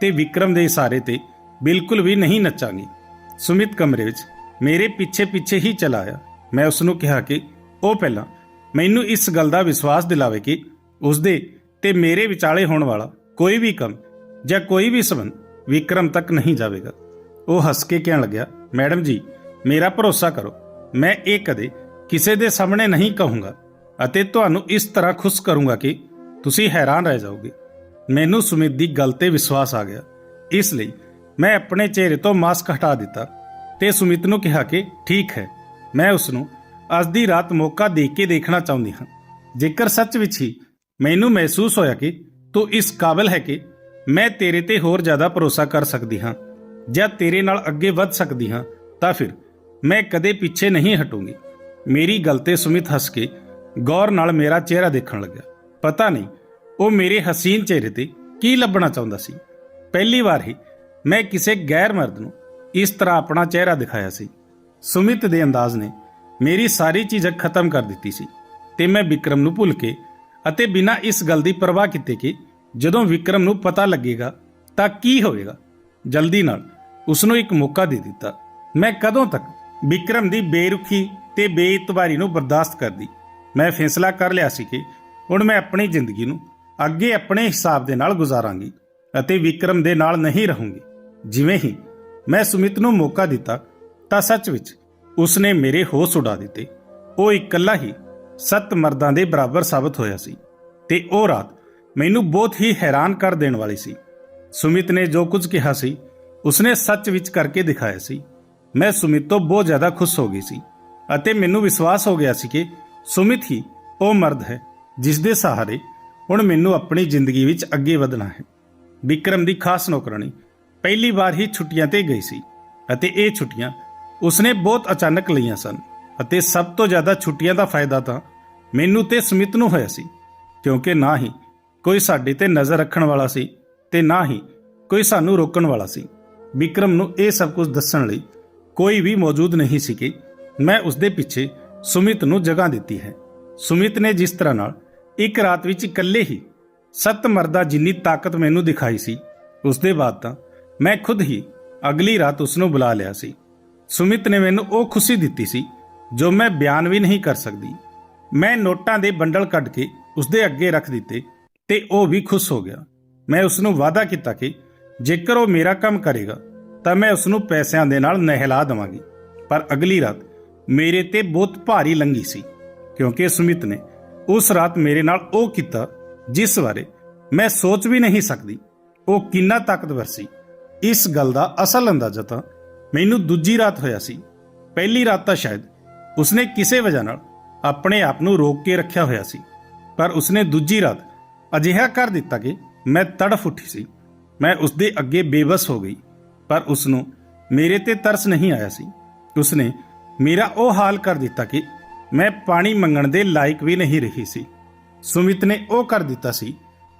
ਤੇ ਵਿਕਰਮ ਦੇ ਇਸ਼ਾਰੇ ਤੇ ਬਿਲਕੁਲ ਵੀ ਨਹੀਂ ਨੱਚਾਂਗੀ। ਸੁਮਿਤ ਕਮਰੇ ਵਿੱਚ ਮੇਰੇ ਪਿੱਛੇ ਪਿੱਛੇ ਹੀ ਚਲਾ ਆਇਆ। ਮੈਂ ਉਸ ਨੂੰ ਕਿਹਾ ਕਿ ਉਹ ਪਹਿਲਾਂ ਮੈਨੂੰ ਇਸ ਗੱਲ ਦਾ ਵਿਸ਼ਵਾਸ ਦਿਲਾਵੇ ਕਿ ਉਸ ਦੇ ਤੇ ਮੇਰੇ ਵਿਚਾਲੇ ਹੋਣ ਵਾਲਾ ਕੋਈ ਵੀ ਕੰਮ ਜਾਂ ਕੋਈ ਵੀ ਸਬੰਧ ਵਿਕਰਮ ਤੱਕ ਨਹੀਂ ਜਾਵੇਗਾ। ਉਹ ਹੱਸ ਕੇ ਕਹਿਣ ਲੱਗਿਆ, ਮੈਡਮ ਜੀ ਮੇਰਾ ਭਰੋਸਾ ਕਰੋ, ਮੈਂ ਇਹ ਕਦੇ ਕਿਸੇ ਦੇ ਸਾਹਮਣੇ ਨਹੀਂ ਕਹੂੰਗਾ ਅਤੇ ਤੁਹਾਨੂੰ ਇਸ ਤਰ੍ਹਾਂ ਖੁਸ਼ ਕਰੂੰਗਾ ਕਿ ਤੁਸੀਂ ਹੈਰਾਨ ਰਹਿ ਜਾਓਗੇ। ਮੈਨੂੰ ਸੁਮਿਤ ਦੀ ਗੱਲ ਤੇ ਵਿਸ਼ਵਾਸ ਆ ਗਿਆ। ਇਸ ਲਈ ਮੈਂ ਆਪਣੇ ਚਿਹਰੇ ਤੋਂ ਮਾਸਕ ਹਟਾ ਦਿੱਤਾ ਤੇ ਸੁਮਿਤ ਨੂੰ ਕਿਹਾ ਕਿ ਠੀਕ ਹੈ, ਮੈਂ ਉਸ ਨੂੰ ਅੱਜ ਦੀ ਰਾਤ ਮੌਕਾ ਦੇ ਕੇ ਦੇਖਣਾ ਚਾਹੁੰਦੀ ਹਾਂ। ਜੇਕਰ ਸੱਚ ਵਿੱਚ ਹੀ ਮੈਨੂੰ ਮਹਿਸੂਸ ਹੋਇਆ ਕਿ ਤੂੰ ਇਸ ਕਾਬਿਲ ਹੈ ਕਿ ਮੈਂ ਤੇਰੇ ਤੇ ਹੋਰ ਜ਼ਿਆਦਾ ਭਰੋਸਾ ਕਰ ਸਕਦੀ ਹਾਂ ਜਾਂ ਤੇਰੇ ਨਾਲ ਅੱਗੇ ਵੱਧ ਸਕਦੀ ਹਾਂ, ਤਾਂ ਫਿਰ ਮੈਂ ਕਦੇ ਪਿੱਛੇ ਨਹੀਂ ਹਟੂੰਗੀ। ਮੇਰੀ ਗੱਲ ਤੇ ਸੁਮਿਤ ਹੱਸ ਕੇ ਗੌਰ ਨਾਲ ਮੇਰਾ ਚਿਹਰਾ ਦੇਖਣ ਲੱਗਾ ਪਤਾ ਨਹੀਂ, ਉਹ ਮੇਰੇ ਹਸੀਨ ਚਿਹਰੇ ਤੇ ਕੀ ਲੱਭਣਾ ਚਾਹੁੰਦਾ ਸੀ। ਪਹਿਲੀ ਵਾਰ ਹੀ ਮੈਂ ਕਿਸੇ ਗੈਰ ਮਰਦ ਨੂੰ ਇਸ ਤਰ੍ਹਾਂ ਆਪਣਾ ਚਿਹਰਾ ਦਿਖਾਇਆ ਸੀ। ਸੁਮਿਤ ਦੇ ਅੰਦਾਜ਼ ਨੇ ਮੇਰੀ ਸਾਰੀ ਚੀਜ਼ ਖਤਮ ਕਰ ਦਿੱਤੀ ਸੀ ਤੇ ਮੈਂ ਵਿਕਰਮ ਨੂੰ ਭੁੱਲ ਕੇ ਅਤੇ ਬਿਨਾਂ ਇਸ ਗੱਲ ਦੀ ਪਰਵਾਹ ਕੀਤੇ ਕਿ ਜਦੋਂ ਵਿਕਰਮ ਨੂੰ ਪਤਾ ਲੱਗੇਗਾ ਤਾਂ ਕੀ ਹੋਵੇਗਾ, ਜਲਦੀ ਨਾਲ ਉਸ ਨੂੰ ਇੱਕ ਮੌਕਾ ਦੇ ਦਿੱਤਾ। ਮੈਂ ਕਦੋਂ ਤੱਕ ਵਿਕਰਮ ਦੀ ਬੇਰੁਖੀ ਤੇ ਬੇਇਤਬਾਰੀ ਨੂੰ ਬਰਦਾਸ਼ਤ ਕਰਦੀ। ਮੈਂ ਫੈਸਲਾ ਕਰ ਲਿਆ ਸੀ ਕਿ ਹੁਣ ਮੈਂ ਆਪਣੀ ਜ਼ਿੰਦਗੀ ਨੂੰ ਅੱਗੇ ਆਪਣੇ ਹਿਸਾਬ ਦੇ ਨਾਲ ਗੁਜ਼ਾਰਾਂਗੀ ਅਤੇ ਵਿਕਰਮ ਦੇ ਨਾਲ ਨਹੀਂ ਰਹੂੰਗੀ। ਜਿਵੇਂ ਹੀ ਮੈਂ ਸੁਮਿਤ ਨੂੰ ਮੌਕਾ ਦਿੱਤਾ, ਤਾਂ ਸੱਚ ਵਿੱਚ ਉਸਨੇ ਮੇਰੇ ਹੋਸ਼ ਉਡਾ ਦਿੱਤੇ। ਉਹ ਇਕੱਲਾ ਹੀ ਸੱਤ ਮਰਦਾਂ ਦੇ ਬਰਾਬਰ ਸਾਬਤ ਹੋਇਆ ਸੀ ਤੇ ਉਹ ਰਾਤ ਮੈਨੂੰ ਬਹੁਤ ਹੀ ਹੈਰਾਨ ਕਰ ਦੇਣ ਵਾਲੀ ਸੀ। ਸੁਮਿਤ ਨੇ ਜੋ ਕੁਝ ਕਿਹਾ ਸੀ, ਉਸਨੇ ਸੱਚ ਵਿੱਚ ਕਰਕੇ ਦਿਖਾਇਆ ਸੀ। ਮੈਂ ਸੁਮਿਤ ਤੋਂ ਬਹੁਤ ਜ਼ਿਆਦਾ ਖੁਸ਼ ਹੋ ਗਈ ਸੀ ਅਤੇ ਮੈਨੂੰ ਵਿਸ਼ਵਾਸ ਹੋ ਗਿਆ ਸੀ ਕਿ ਸੁਮਿਤ ਹੀ ਉਹ ਮਰਦ ਹੈ ਜਿਸ ਦੇ ਸਹਾਰੇ ਹੁਣ ਮੈਨੂੰ ਆਪਣੀ ਜ਼ਿੰਦਗੀ ਵਿੱਚ ਅੱਗੇ ਵਧਣਾ ਹੈ। ਵਿਕਰਮ ਦੀ ਖਾਸ ਨੌਕਰਾਨੀ ਪਹਿਲੀ ਵਾਰ ਹੀ ਛੁੱਟੀਆਂ ਤੇ ਗਈ ਸੀ ਅਤੇ ਇਹ ਛੁੱਟੀਆਂ ਉਸਨੇ ਬਹੁਤ ਅਚਾਨਕ ਲਈਆਂ ਸਨ ਅਤੇ ਸਭ ਤੋਂ ਜ਼ਿਆਦਾ ਛੁੱਟੀਆਂ ਦਾ ਫਾਇਦਾ ਤਾਂ ਮੈਨੂੰ ਤੇ ਸੁਮਿਤ ਨੂੰ ਹੋਇਆ ਸੀ, ਕਿਉਂਕਿ ਨਾ ਹੀ ਕੋਈ ਸਾਡੇ ਤੇ ਨਜ਼ਰ ਰੱਖਣ ਵਾਲਾ ਸੀ ਤੇ ਨਾ ਹੀ ਕੋਈ ਸਾਨੂੰ ਰੋਕਣ ਵਾਲਾ ਸੀ। ਵਿਕਰਮ ਨੂੰ ਇਹ ਸਭ ਕੁਝ ਦੱਸਣ ਲਈ ਕੋਈ ਵੀ ਮੌਜੂਦ ਨਹੀਂ ਸੀ ਕਿ ਮੈਂ ਉਸ ਦੇ ਪਿੱਛੇ ਸੁਮਿਤ ਨੂੰ ਜਗ੍ਹਾ ਦਿੱਤੀ ਹੈ। ਸੁਮਿਤ ਨੇ ਜਿਸ ਤਰ੍ਹਾਂ ਨਾਲ ਇੱਕ ਰਾਤ ਵਿੱਚ ਇਕੱਲੇ ਹੀ ਸੱਤ ਮਰਦਾ ਜਿੰਨੀ ਤਾਕਤ ਮੈਨੂੰ ਦਿਖਾਈ ਸੀ ਉਸ ਦੇ ਬਾਅਦ ਤਾਂ ਮੈਂ ਖੁਦ ਹੀ ਅਗਲੀ ਰਾਤ ਉਸ ਨੂੰ ਬੁਲਾ ਲਿਆ ਸੀ। ਸੁਮਿਤ ਨੇ ਮੈਨੂੰ ਉਹ ਖੁਸ਼ੀ ਦਿੱਤੀ ਸੀ ਜੋ ਮੈਂ ਬਿਆਨ ਵੀ ਨਹੀਂ ਕਰ ਸਕਦੀ। ਮੈਂ ਨੋਟਾਂ ਦੇ ਬੰਡਲ ਕੱਢ ਕੇ ਉਸ ਦੇ ਅੱਗੇ ਰੱਖ ਦਿੱਤੇ ਤੇ ਉਹ ਵੀ ਖੁਸ਼ ਹੋ ਗਿਆ। ਮੈਂ ਉਸ ਨੂੰ ਵਾਅਦਾ ਕੀਤਾ ਕਿ ਜੇਕਰ ਉਹ ਮੇਰਾ ਕੰਮ ਕਰੇਗਾ ਤਾਂ ਮੈਂ ਉਸ ਨੂੰ ਪੈਸਿਆਂ ਦੇ ਨਾਲ ਨਹਿਲਾ ਦਵਾਂਗੀ। ਪਰ ਅਗਲੀ ਰਾਤ ਮੇਰੇ ਤੇ ਬਹੁਤ ਭਾਰੀ ਲੰਗੀ ਸੀ, ਕਿਉਂਕਿ ਸੁਮਿਤ ਨੇ ਉਸ ਰਾਤ ਮੇਰੇ ਨਾਲ ਉਹ ਕੀਤਾ ਜਿਸ ਬਾਰੇ ਮੈਂ ਸੋਚ ਵੀ ਨਹੀਂ ਸਕਦੀ। ਉਹ ਕਿੰਨਾ ਤਾਕਤਵਰ ਸੀ। ਇਸ ਗੱਲ ਦਾ ਅਸਲ ਅੰਦਾਜ਼ਾ ਤਾਂ ਮੈਨੂੰ ਦੂਜੀ ਰਾਤ ਹੋਇਆ ਸੀ। ਪਹਿਲੀ ਰਾਤ ਤਾਂ ਸ਼ਾਇਦ ਉਸਨੇ ਕਿਸੇ ਵਜ੍ਹਾ ਨਾਲ ਆਪਣੇ ਆਪ ਨੂੰ ਰੋਕ ਕੇ ਰੱਖਿਆ ਹੋਇਆ ਸੀ। ਪਰ ਉਸਨੇ ਦੂਜੀ ਰਾਤ ਅਜਿਹਾ ਕਰ ਦਿੱਤਾ ਕਿ ਮੈਂ ਤੜਫ ਉੱਠੀ ਸੀ। ਮੈਂ ਉਸਦੇ ਅੱਗੇ ਬੇਬਸ ਹੋ ਗਈ। ਪਰ ਉਸ ਨੂੰ ਮੇਰੇ ਤੇ ਤਰਸ ਨਹੀਂ ਆਇਆ ਸੀ। ਉਸਨੇ ਮੇਰਾ ਉਹ ਹਾਲ ਕਰ ਦਿੱਤਾ ਕਿ ਮੈਂ ਪਾਣੀ ਮੰਗਣ ਦੇ ਲਾਇਕ ਵੀ ਨਹੀਂ ਰਹੀ ਸੀ। ਸੁਮਿਤ ਨੇ ਉਹ ਕਰ ਦਿੱਤਾ ਸੀ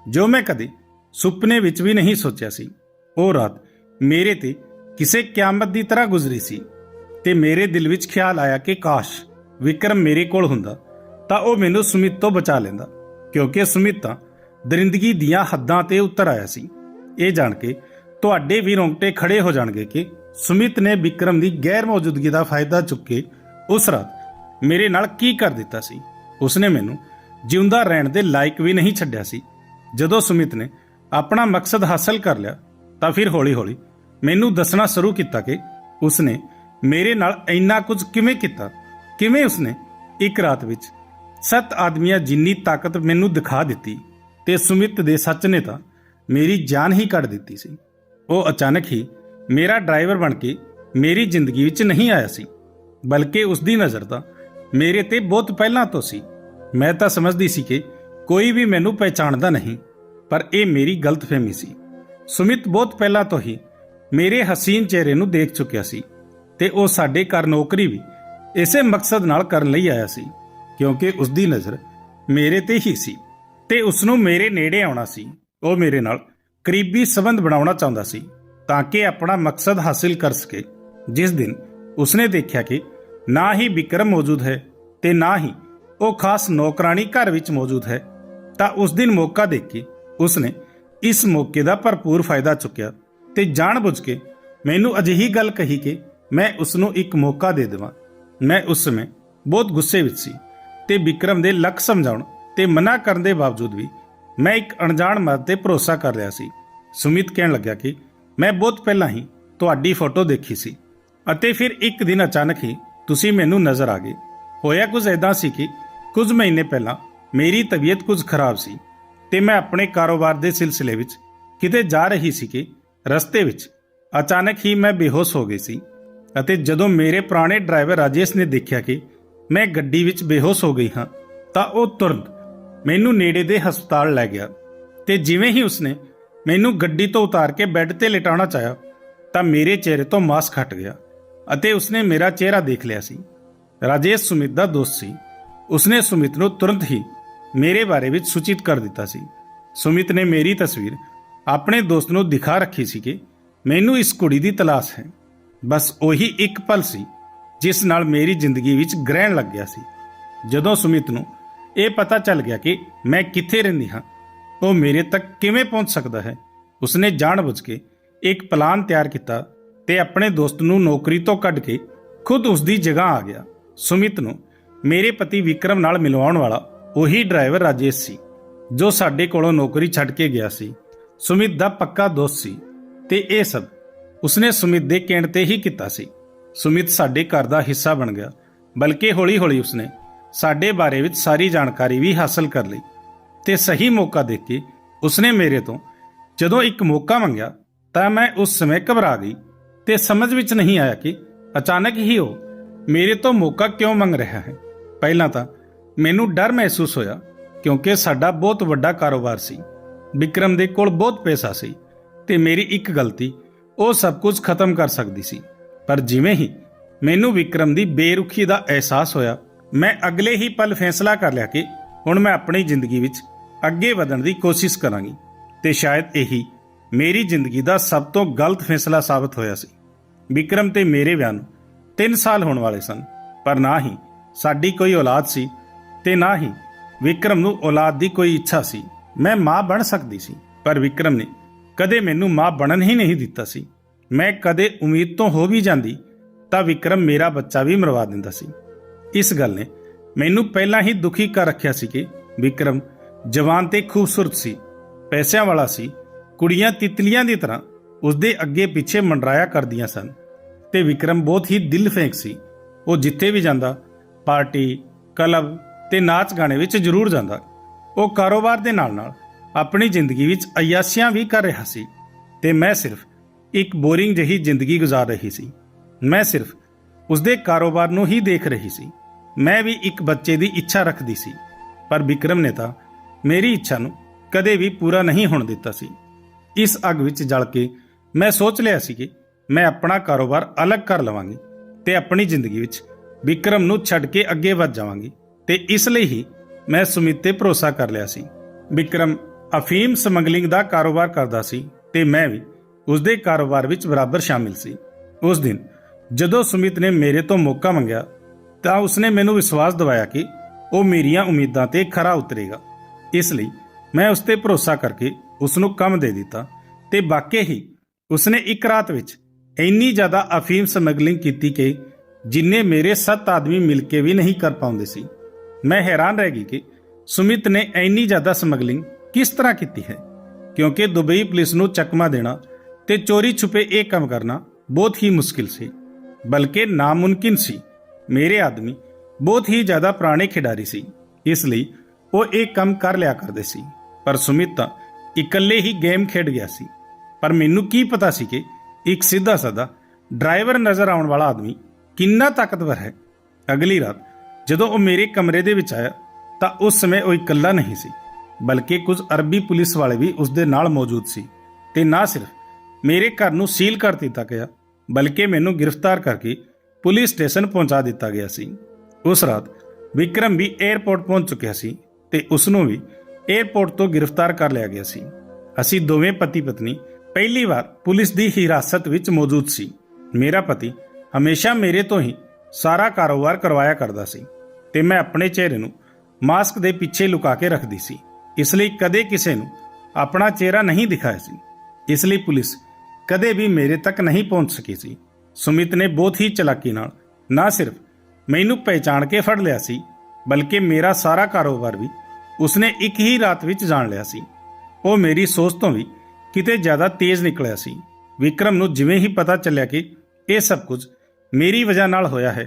ਜੋ ਮੈਂ ਕਦੇ ਸੁਪਨੇ ਵਿੱਚ ਵੀ ਨਹੀਂ ਸੋਚਿਆ ਸੀ। ਉਹ ਰਾਤ ਮੇਰੇ ਤੇ ਕਿਸੇ ਕਿਆਮਤ ਦੀ ਤਰ੍ਹਾਂ ਗੁਜ਼ਰੀ ਸੀ ਤੇ ਮੇਰੇ ਦਿਲ ਵਿੱਚ ਖਿਆਲ ਆਇਆ ਕਿ ਕਾਸ਼ ਵਿਕਰਮ ਮੇਰੇ ਕੋਲ ਹੁੰਦਾ ਤਾਂ ਉਹ ਮੈਨੂੰ ਸੁਮਿਤ ਤੋਂ ਬਚਾ ਲੈਂਦਾ, ਕਿਉਂਕਿ ਸੁਮਿਤ ਤਾਂ ਦਰਿੰਦਗੀ ਦੀਆਂ ਹੱਦਾਂ ਤੇ ਉਤਰ ਆਇਆ ਸੀ। ਇਹ ਜਾਣ ਕੇ ਤੁਹਾਡੇ ਵੀ ਰੋਂਗਟੇ ਖੜੇ ਹੋ ਜਾਣਗੇ ਕਿ ਸੁਮਿਤ ਨੇ ਵਿਕਰਮ ਦੀ ਗੈਰ ਮੌਜੂਦਗੀ ਦਾ ਫਾਇਦਾ ਚੁੱਕ ਕੇ ਉਸ ਰਾਤ ਮੇਰੇ ਨਾਲ ਕੀ ਕਰ ਦਿੱਤਾ ਸੀ? ਉਸਨੇ ਮੈਨੂੰ ਜਿਉਂਦਾ ਰਹਿਣ ਦੇ ਲਾਇਕ ਵੀ ਨਹੀਂ ਛੱਡਿਆ ਸੀ। ਜਦੋਂ ਸੁਮਿਤ ਨੇ ਆਪਣਾ ਮਕਸਦ ਹਾਸਲ ਕਰ ਲਿਆ, ਤਾਂ ਫਿਰ ਹੌਲੀ-ਹੌਲੀ ਮੈਨੂੰ ਦੱਸਣਾ ਸ਼ੁਰੂ ਕੀਤਾ ਕਿ ਉਸਨੇ ਮੇਰੇ ਨਾਲ ਇੰਨਾ ਕੁਝ ਕਿਵੇਂ ਕੀਤਾ? ਕਿਵੇਂ ਉਸਨੇ ਇੱਕ ਰਾਤ ਵਿੱਚ ਸੱਤ ਆਦਮੀਆਂ ਜਿੰਨੀ ਤਾਕਤ ਮੈਨੂੰ ਦਿਖਾ ਦਿੱਤੀ ਤੇ ਸੁਮਿਤ ਦੇ ਸੱਚ ਨੇ ਤਾਂ ਮੇਰੀ ਜਾਨ ਹੀ ਕੱਢ ਦਿੱਤੀ ਸੀ। ਉਹ ਅਚਾਨਕ ਹੀ ਮੇਰਾ ਡਰਾਈਵਰ ਬਣ ਕੇ ਮੇਰੀ ਜ਼ਿੰਦਗੀ ਵਿੱਚ ਨਹੀਂ ਆਇਆ ਸੀ, ਬਲਕਿ ਉਸ ਦੀ ਨਜ਼ਰ ਤਾਂ ਮੇਰੇ ਤੇ ਬਹੁਤ ਪਹਿਲਾਂ ਤੋਂ ਸੀ। ਮੈਂ ਤਾਂ ਸਮਝਦੀ ਸੀ ਕਿ ਕੋਈ ਵੀ ਮੈਨੂੰ ਪਹਿਚਾਣਦਾ ਨਹੀਂ, ਪਰ ਇਹ ਮੇਰੀ ਗਲਤਫਹਿਮੀ ਸੀ। ਸੁਮਿਤ ਬਹੁਤ ਪਹਿਲਾਂ ਤੋਂ ਹੀ ਮੇਰੇ ਹਸੀਨ ਚਿਹਰੇ ਨੂੰ ਦੇਖ ਚੁੱਕਿਆ ਸੀ ਤੇ ਉਹ ਸਾਡੇ ਘਰ ਨੌਕਰੀ ਵੀ ਇਸੇ ਮਕਸਦ ਨਾਲ ਕਰਨ ਲਈ ਆਇਆ ਸੀ, ਕਿਉਂਕਿ ਉਸ ਦੀ ਨਜ਼ਰ ਮੇਰੇ ਤੇ ਹੀ ਸੀ ਤੇ ਉਸ ਨੂੰ ਮੇਰੇ ਨੇੜੇ ਆਉਣਾ ਸੀ, ਉਹ ਮੇਰੇ ਨਾਲ ਕਰੀਬੀ ਸਬੰਧ ਬਣਾਉਣਾ ਚਾਹੁੰਦਾ ਸੀ ਤਾਂ ਕਿ ਆਪਣਾ ਮਕਸਦ ਹਾਸਿਲ ਕਰ ਸਕੇ। ਜਿਸ ਦਿਨ ਉਸਨੇ ਦੇਖਿਆ ਕਿ ਨਾ ਹੀ ਵਿਕਰਮ ਮੌਜੂਦ ਹੈ ਤੇ ਨਾ ਹੀ ਉਹ ਖਾਸ ਨੌਕਰਾਨੀ ਘਰ ਵਿੱਚ ਮੌਜੂਦ ਹੈ, ਤਾਂ ਉਸ ਦਿਨ ਮੌਕਾ ਦੇਖ ਕੇ ਉਸਨੇ ਇਸ ਮੌਕੇ ਦਾ ਭਰਪੂਰ ਫਾਇਦਾ ਚੁੱਕਿਆ ਤੇ ਜਾਣਬੁੱਝ ਕੇ ਮੈਨੂੰ ਅਜਿਹੀ ਗੱਲ ਕਹੀ ਕਿ ਮੈਂ ਉਸ ਨੂੰ ਇੱਕ ਮੌਕਾ ਦੇ ਦੇਵਾਂ। ਮੈਂ ਉਸ ਸਮੇਂ ਬਹੁਤ ਗੁੱਸੇ ਵਿੱਚ ਸੀ ਤੇ ਵਿਕਰਮ ਦੇ ਲੱਕ ਸਮਝਾਉਣ ਤੇ ਮਨਾ ਕਰਨ ਦੇ ਬਾਵਜੂਦ ਵੀ ਮੈਂ ਇੱਕ ਅਣਜਾਣ ਮਰਦ ਤੇ ਭਰੋਸਾ ਕਰ ਰਿਹਾ ਸੀ। ਸੁਮਿਤ ਕਹਿਣ ਲੱਗਿਆ ਕਿ ਮੈਂ ਬਹੁਤ ਪਹਿਲਾਂ ਹੀ ਤੁਹਾਡੀ ਫੋਟੋ ਦੇਖੀ ਸੀ ਅਤੇ ਫਿਰ ਇੱਕ ਦਿਨ ਅਚਾਨਕ ਹੀ ਤੁਸੀਂ ਮੈਨੂੰ ਨਜ਼ਰ ਆ ਗਏ। ਹੋਇਆ ਕੁਝ ਐਦਾਂ ਸੀ ਕਿ ਕੁਝ ਮਹੀਨੇ ਪਹਿਲਾਂ ਮੇਰੀ ਤਬੀਅਤ ਕੁਝ ਖਰਾਬ ਸੀ ਤੇ ਮੈਂ ਆਪਣੇ ਕਾਰੋਬਾਰ ਦੇ ਸਿਲਸਿਲੇ ਵਿੱਚ ਕਿਤੇ ਜਾ ਰਹੀ ਸੀ ਕਿ ਰਸਤੇ ਵਿੱਚ ਅਚਾਨਕ ਹੀ ਮੈਂ ਬੇਹੋਸ਼ ਹੋ ਗਈ ਸੀ ਅਤੇ ਜਦੋਂ ਮੇਰੇ ਪੁਰਾਣੇ ਡਰਾਈਵਰ ਰਾਜੇਸ਼ ਨੇ ਦੇਖਿਆ ਕਿ ਮੈਂ ਗੱਡੀ ਵਿੱਚ ਬੇਹੋਸ਼ ਹੋ ਗਈ ਹਾਂ ਤਾਂ ਉਹ ਤੁਰੰਤ ਮੈਨੂੰ ਨੇੜੇ ਦੇ ਹਸਪਤਾਲ ਲੈ ਗਿਆ ਤੇ ਜਿਵੇਂ ਹੀ ਉਸਨੇ ਮੈਨੂੰ ਗੱਡੀ ਤੋਂ ਉਤਾਰ ਕੇ ਬੈੱਡ ਤੇ ਲਿਟਾਉਣਾ ਚਾਹਿਆ, ਤਾਂ ਮੇਰੇ ਚਿਹਰੇ ਤੋਂ ਮਾਸ ਹਟ ਗਿਆ ਅਤੇ ਉਸਨੇ ਮੇਰਾ ਚਿਹਰਾ ਦੇਖ ਲਿਆ ਸੀ। ਰਾਜੇਸ਼ ਸੁਮਿਤ ਦਾ ਦੋਸਤ ਸੀ। ਉਸਨੇ ਸੁਮਿਤ ਨੂੰ ਤੁਰੰਤ ਹੀ ਮੇਰੇ ਬਾਰੇ ਵਿੱਚ ਸੂਚਿਤ ਕਰ ਦਿੱਤਾ ਸੀ। ਸੁਮਿਤ ਨੇ ਮੇਰੀ ਤਸਵੀਰ ਆਪਣੇ ਦੋਸਤ ਨੂੰ ਦਿਖਾ ਰੱਖੀ ਸੀ ਕਿ ਮੈਨੂੰ ਇਸ ਕੁੜੀ ਦੀ ਤਲਾਸ਼ ਹੈ। ਬਸ ਉਹੀ ਇੱਕ ਪਲ ਸੀ, ਜਿਸ ਨਾਲ ਮੇਰੀ ਜ਼ਿੰਦਗੀ ਵਿੱਚ ਗ੍ਰਹਿਣ ਲੱਗ ਗਿਆ ਸੀ। ਜਦੋਂ ਸੁਮਿਤ ਨੂੰ ਇਹ ਪਤਾ ਚੱਲ ਗਿਆ ਕਿ ਮੈਂ ਕਿੱਥੇ ਰਹਿੰਦੀ ਹਾਂ ਉਹ ਮੇਰੇ ਤੱਕ ਕਿਵੇਂ ਪਹੁੰਚ ਸਕਦਾ ਹੈ? ਉਸਨੇ ਜਾਣਬੁੱਝ ਕੇ ਇੱਕ ਪਲਾਨ ਤਿਆਰ ਕੀਤਾ ਤੇ ਆਪਣੇ ਦੋਸਤ ਨੂੰ ਨੌਕਰੀ ਤੋਂ ਕੱਢ ਕੇ ਖੁਦ ਉਸ ਦੀ ਜਗ੍ਹਾ ਆ ਗਿਆ। ਸੁਮਿਤ ਨੂੰ ਮੇਰੇ ਪਤੀ ਵਿਕਰਮ ਨਾਲ ਮਿਲਵਾਉਣ ਵਾਲਾ ਉਹੀ ਡਰਾਈਵਰ ਰਾਜੇਸ਼ ਸੀ, ਜੋ ਸਾਡੇ ਕੋਲੋਂ ਨੌਕਰੀ ਛੱਡ ਕੇ ਗਿਆ ਸੀ। ਸੁਮਿਤ ਦਾ ਪੱਕਾ ਦੋਸਤ ਸੀ ਤੇ ਇਹ ਸਭ ਉਸਨੇ ਸੁਮਿਤ ਦੇ ਕਹਿਣ ਤੇ ਹੀ ਕੀਤਾ ਸੀ। ਸੁਮਿਤ ਸਾਡੇ ਘਰ ਦਾ ਹਿੱਸਾ ਬਣ ਗਿਆ, ਬਲਕਿ ਹੌਲੀ-ਹੌਲੀ ਉਸਨੇ ਸਾਡੇ ਬਾਰੇ ਵਿੱਚ ਸਾਰੀ ਜਾਣਕਾਰੀ ਵੀ ਹਾਸਲ ਕਰ ਲਈ। ਤੇ ਸਹੀ ਮੌਕਾ ਦੇਖ ਕੇ ਉਸਨੇ ਮੇਰੇ ਤੋਂ, ਜਦੋਂ ਇੱਕ ਮੌਕਾ ਮੰਗਿਆ, ਤਾਂ ਮੈਂ ਉਸ ਸਮੇਂ ਘਬਰਾ ਗਈ ਤੇ ਸਮਝ ਵਿੱਚ ਨਹੀਂ ਆਇਆ ਕਿ ਅਚਾਨਕ ਹੀ ਉਹ ਮੇਰੇ ਤੋਂ ਮੌਕਾ ਕਿਉਂ ਮੰਗ ਰਿਹਾ ਹੈ। ਪਹਿਲਾਂ ਤਾਂ ਮੈਨੂੰ ਡਰ ਮਹਿਸੂਸ ਹੋਇਆ, ਕਿਉਂਕਿ ਸਾਡਾ ਬਹੁਤ ਵੱਡਾ ਕਾਰੋਬਾਰ ਸੀ। ਵਿਕਰਮ ਦੇ ਕੋਲ ਬਹੁਤ ਪੈਸਾ ਸੀ ਤੇ ਮੇਰੀ ਇੱਕ ਗਲਤੀ ਉਹ ਸਭ ਕੁਝ ਖਤਮ ਕਰ ਸਕਦੀ ਸੀ। ਪਰ ਜਿਵੇਂ ਹੀ ਮੈਨੂੰ ਵਿਕਰਮ ਦੀ ਬੇਰੁਖੀ ਦਾ ਅਹਿਸਾਸ ਹੋਇਆ, ਮੈਂ ਅਗਲੇ ਹੀ ਪਲ ਫੈਸਲਾ ਕਰ ਲਿਆ ਕਿ ਹੁਣ ਮੈਂ ਆਪਣੀ ਜ਼ਿੰਦਗੀ ਵਿੱਚ ਅੱਗੇ ਵਧਣ ਦੀ ਕੋਸ਼ਿਸ਼ ਕਰਾਂਗੀ। ਤੇ ਸ਼ਾਇਦ ਇਹੀ ਮੇਰੀ ਜ਼ਿੰਦਗੀ ਦਾ ਸਭ ਤੋਂ ਗਲਤ ਫੈਸਲਾ ਸਾਬਤ ਹੋਇਆ ਸੀ। ਵਿਕਰਮ ਤੇ ਮੇਰੇ ਵਿਆਹ ਨੂੰ 3 ਸਾਲ ਹੋਣ ਵਾਲੇ ਸਨ, ਪਰ ਨਾ ਹੀ ਸਾਡੀ ਕੋਈ ਔਲਾਦ ਸੀ ਤੇ ਨਾ ਹੀ ਵਿਕਰਮ ਨੂੰ ਔਲਾਦ ਦੀ ਕੋਈ ਇੱਛਾ ਸੀ। ਮੈਂ ਮਾਂ ਬਣ ਸਕਦੀ ਸੀ, ਪਰ ਵਿਕਰਮ ਨੇ ਕਦੇ ਮੈਨੂੰ ਮਾਂ ਬਣਨ ਹੀ ਨਹੀਂ ਦਿੱਤਾ ਸੀ। ਮੈਂ ਕਦੇ ਉਮੀਦ ਤੋਂ ਹੋ ਵੀ ਜਾਂਦੀ ਤਾਂ ਵਿਕਰਮ ਮੇਰਾ ਬੱਚਾ ਵੀ ਮਰਵਾ ਦਿੰਦਾ ਸੀ। ਇਸ ਗੱਲ ਨੇ ਮੈਨੂੰ ਪਹਿਲਾਂ ਹੀ ਦੁਖੀ ਕਰ ਰੱਖਿਆ ਸੀ ਕਿ ਵਿਕਰਮ ਜਵਾਨ ਤੇ ਖੂਬਸੂਰਤ ਸੀ, ਪੈਸਿਆਂ ਵਾਲਾ ਸੀ, ਕੁੜੀਆਂ ਤਿਤਲੀਆਂ ਦੀ ਤਰ੍ਹਾਂ ਉਸਦੇ ਅੱਗੇ ਪਿੱਛੇ ਮੰਡਰਾਇਆ ਕਰਦੀਆਂ ਸਨ ਤੇ ਵਿਕਰਮ ਬਹੁਤ ਹੀ ਦਿਲ ਫੇਂਕ ਸੀ। ਉਹ ਜਿੱਥੇ ਵੀ ਜਾਂਦਾ, ਪਾਰਟੀ, ਕਲੱਬ ਤੇ ਨਾਚ ਗਾਣੇ ਵਿੱਚ ਜ਼ਰੂਰ ਜਾਂਦਾ। ਉਹ ਕਾਰੋਬਾਰ ਦੇ ਨਾਲ-ਨਾਲ ਆਪਣੀ ਜ਼ਿੰਦਗੀ ਵਿੱਚ ਅਯਾਸ਼ੀਆਂ ਵੀ ਕਰ ਰਿਹਾ ਸੀ ਤੇ ਮੈਂ ਸਿਰਫ ਇੱਕ ਬੋਰਿੰਗ ਜਹੀ ਜ਼ਿੰਦਗੀ ਗੁਜ਼ਾਰ ਰਹੀ ਸੀ। ਮੈਂ ਸਿਰਫ ਉਸਦੇ ਕਾਰੋਬਾਰ ਨੂੰ ਹੀ ਦੇਖ ਰਹੀ ਸੀ। ਮੈਂ ਵੀ ਇੱਕ ਬੱਚੇ ਦੀ ਇੱਛਾ ਰੱਖਦੀ ਸੀ। ਪਰ ਵਿਕਰਮ ਨੇ ਤਾਂ ਮੇਰੀ ਇੱਛਾ ਨੂੰ ਕਦੇ ਵੀ ਪੂਰਾ ਨਹੀਂ ਹੋਣ ਦਿੱਤਾ ਸੀ। ਇਸ ਅੱਗ ਵਿੱਚ ਜਲ ਕੇ ਮੈਂ ਸੋਚ ਲਿਆ ਸੀ ਕਿ ਮੈਂ ਆਪਣਾ ਕਾਰੋਬਾਰ ਅਲੱਗ ਕਰ ਲਵਾਂਗੀ ਤੇ ਆਪਣੀ ਜ਼ਿੰਦਗੀ ਵਿੱਚ ਵਿਕਰਮ ਨੂੰ ਛੱਡ ਕੇ ਅੱਗੇ ਵੱਧ ਜਾਵਾਂਗੀ ਤੇ ਇਸ ਲਈ ਹੀ ਮੈਂ ਸੁਮਿਤ ਤੇ ਭਰੋਸਾ ਕਰ ਲਿਆ ਸੀ। ਵਿਕਰਮ ਅਫੀਮ ਸਮਗਲਿੰਗ ਦਾ ਕਾਰੋਬਾਰ ਕਰਦਾ ਸੀ ਤੇ ਮੈਂ ਵੀ ਉਸਦੇ ਕਾਰੋਬਾਰ ਵਿੱਚ ਬਰਾਬਰ ਸ਼ਾਮਿਲ ਸੀ। ਉਸ ਦਿਨ ਜਦੋਂ ਸੁਮਿਤ ਨੇ ਮੇਰੇ ਤੋਂ ਮੌਕਾ ਮੰਗਿਆ ਤਾਂ ਉਸਨੇ ਮੈਨੂੰ ਵਿਸ਼ਵਾਸ ਦਿਵਾਇਆ ਕਿ ਉਹ ਮੇਰੀਆਂ ਉਮੀਦਾਂ ਤੇ ਖਰਾ ਉਤਰੇਗਾ। ਇਸ ਲਈ ਮੈਂ ਉਸ ਤੇ ਭਰੋਸਾ ਕਰਕੇ ਉਸ ਨੂੰ ਕੰਮ ਦੇ ਦਿੱਤਾ ਤੇ ਵਾਕਈ ਹੀ ਉਸਨੇ ਇੱਕ ਰਾਤ ਵਿੱਚ ਇੰਨੀ ਜ਼ਿਆਦਾ ਅਫੀਮ ਸਮਗਲਿੰਗ ਕੀਤੀ ਕਿ ਜਿੰਨੇ ਮੇਰੇ 7 ਆਦਮੀ ਮਿਲ ਕੇ ਵੀ ਨਹੀਂ ਕਰ ਪਾਉਂਦੇ ਸੀ, ਮੈਂ ਹੈਰਾਨ ਰਹਿ ਗਈ ਕਿ ਸੁਮਿਤ ਨੇ ਇੰਨੀ ਜ਼ਿਆਦਾ ਸਮਗਲਿੰਗ ਕਿਸ ਤਰ੍ਹਾਂ ਕੀਤੀ ਹੈ, ਕਿਉਂਕਿ ਦੁਬਈ ਪੁਲਿਸ ਨੂੰ ਚਕਮਾ ਦੇਣਾ ਤੇ ਚੋਰੀ ਛੁਪੇ ਇਹ ਕੰਮ ਕਰਨਾ ਬਹੁਤ ਹੀ ਮੁਸ਼ਕਿਲ ਸੀ, ਬਲਕਿ ਨਾਮੁਮਕਿਨ ਸੀ। ਮੇਰੇ ਆਦਮੀ ਬਹੁਤ ਹੀ ਜ਼ਿਆਦਾ ਪੁਰਾਣੇ ਖਿਡਾਰੀ ਸੀ, ਇਸ ਲਈ ਉਹ ਇਹ ਕੰਮ ਕਰ ਲਿਆ ਕਰਦੇ ਸੀ। ਪਰ ਸੁਮਿਤ ਤਾਂ ਇਕੱਲੇ ਹੀ ਗੇਮ ਖੇਡ ਗਿਆ ਸੀ। ਪਰ ਮੈਨੂੰ ਕੀ ਪਤਾ ਸੀ ਕਿ ਇੱਕ ਸਿੱਧਾ ਸਾਦਾ ਡਰਾਈਵਰ ਨਜ਼ਰ ਆਉਣ ਵਾਲਾ ਆਦਮੀ ਕਿੰਨਾ ਤਾਕਤਵਰ ਹੈ। ਅਗਲੀ ਰਾਤ ਜਦੋਂ ਉਹ ਮੇਰੇ ਕਮਰੇ ਦੇ ਵਿੱਚ ਆਇਆ ਤਾਂ ਉਸ ਸਮੇਂ ਉਹ ਇਕੱਲਾ ਨਹੀਂ ਸੀ, ਬਲਕਿ ਕੁਝ ਅਰਬੀ ਪੁਲਿਸ ਵਾਲੇ ਵੀ ਉਸ ਦੇ ਨਾਲ ਮੌਜੂਦ ਸੀ। ਤੇ ਨਾ ਸਿਰਫ ਮੇਰੇ ਘਰ ਨੂੰ ਸੀਲ ਕਰ ਦਿੱਤਾ ਗਿਆ, ਬਲਕਿ ਮੈਨੂੰ ਗ੍ਰਿਫਤਾਰ ਕਰਕੇ ਪੁਲਿਸ ਸਟੇਸ਼ਨ ਪਹੁੰਚਾ ਦਿੱਤਾ ਗਿਆ ਸੀ। ਉਸ ਰਾਤ ਵਿਕਰਮ ਵੀ 에ਅਰਪੋਰਟ ਪਹੁੰਚ ਚੁੱਕਿਆ ਸੀ। ਤੇ ਉਸ ਨੂੰ ਵੀ 에ਅਰਪੋਰਟ ਤੋਂ ਗ੍ਰਿਫਤਾਰ ਕਰ ਲਿਆ ਗਿਆ ਸੀ। ਅਸੀਂ ਦੋਵੇਂ ਪਤੀ ਪਤਨੀ ਪਹਿਲੀ ਵਾਰ ਪੁਲਿਸ ਦੀ ਹਿਰਾਸਤ ਵਿੱਚ ਮੌਜੂਦ ਸੀ। ਮੇਰਾ ਪਤੀ ਹਮੇਸ਼ਾ ਮੇਰੇ ਤੋਂ ਹੀ ਸਾਰਾ ਕਾਰੋਬਾਰ ਕਰਵਾਇਆ ਕਰਦਾ ਸੀ ਤੇ ਮੈਂ ਆਪਣੇ ਚਿਹਰੇ ਨੂੰ ਮਾਸਕ ਦੇ ਪਿੱਛੇ ਲੁਕਾ ਕੇ ਰੱਖਦੀ ਸੀ। ਇਸ ਲਈ ਕਦੇ ਕਿਸੇ ਨੂੰ ਆਪਣਾ ਚਿਹਰਾ ਨਹੀਂ ਦਿਖਾਇਆ ਸੀ। ਇਸ ਲਈ ਪੁਲਿਸ ਕਦੇ ਵੀ ਮੇਰੇ ਤੱਕ ਨਹੀਂ ਪਹੁੰਚ ਸਕੀ ਸੀ। ਸੁਮਿਤ ਨੇ ਬਹੁਤ ਹੀ ਚਲਾਕੀ ਨਾਲ ਨਾ ਸਿਰਫ ਮੈਨੂੰ ਪਹਿਚਾਣ ਕੇ ਫੜ ਲਿਆ ਸੀ ਬਲਕਿ ਮੇਰਾ ਸਾਰਾ ਕਾਰੋਬਾਰ ਵੀ ਉਸਨੇ ਇੱਕ ਹੀ ਰਾਤ ਵਿੱਚ ਜਾਣ ਲਿਆ ਸੀ। ਉਹ ਮੇਰੀ ਸੋਚ ਤੋਂ ਵੀ ਕਿਤੇ ਜ਼ਿਆਦਾ ਤੇਜ਼ ਨਿਕਲਿਆ ਸੀ। ਵਿਕਰਮ ਨੂੰ ਜਿਵੇਂ ਹੀ ਪਤਾ ਚੱਲਿਆ ਕਿ ਇਹ ਸਭ ਕੁਝ ਮੇਰੀ ਵਜ੍ਹਾ ਨਾਲ ਹੋਇਆ ਹੈ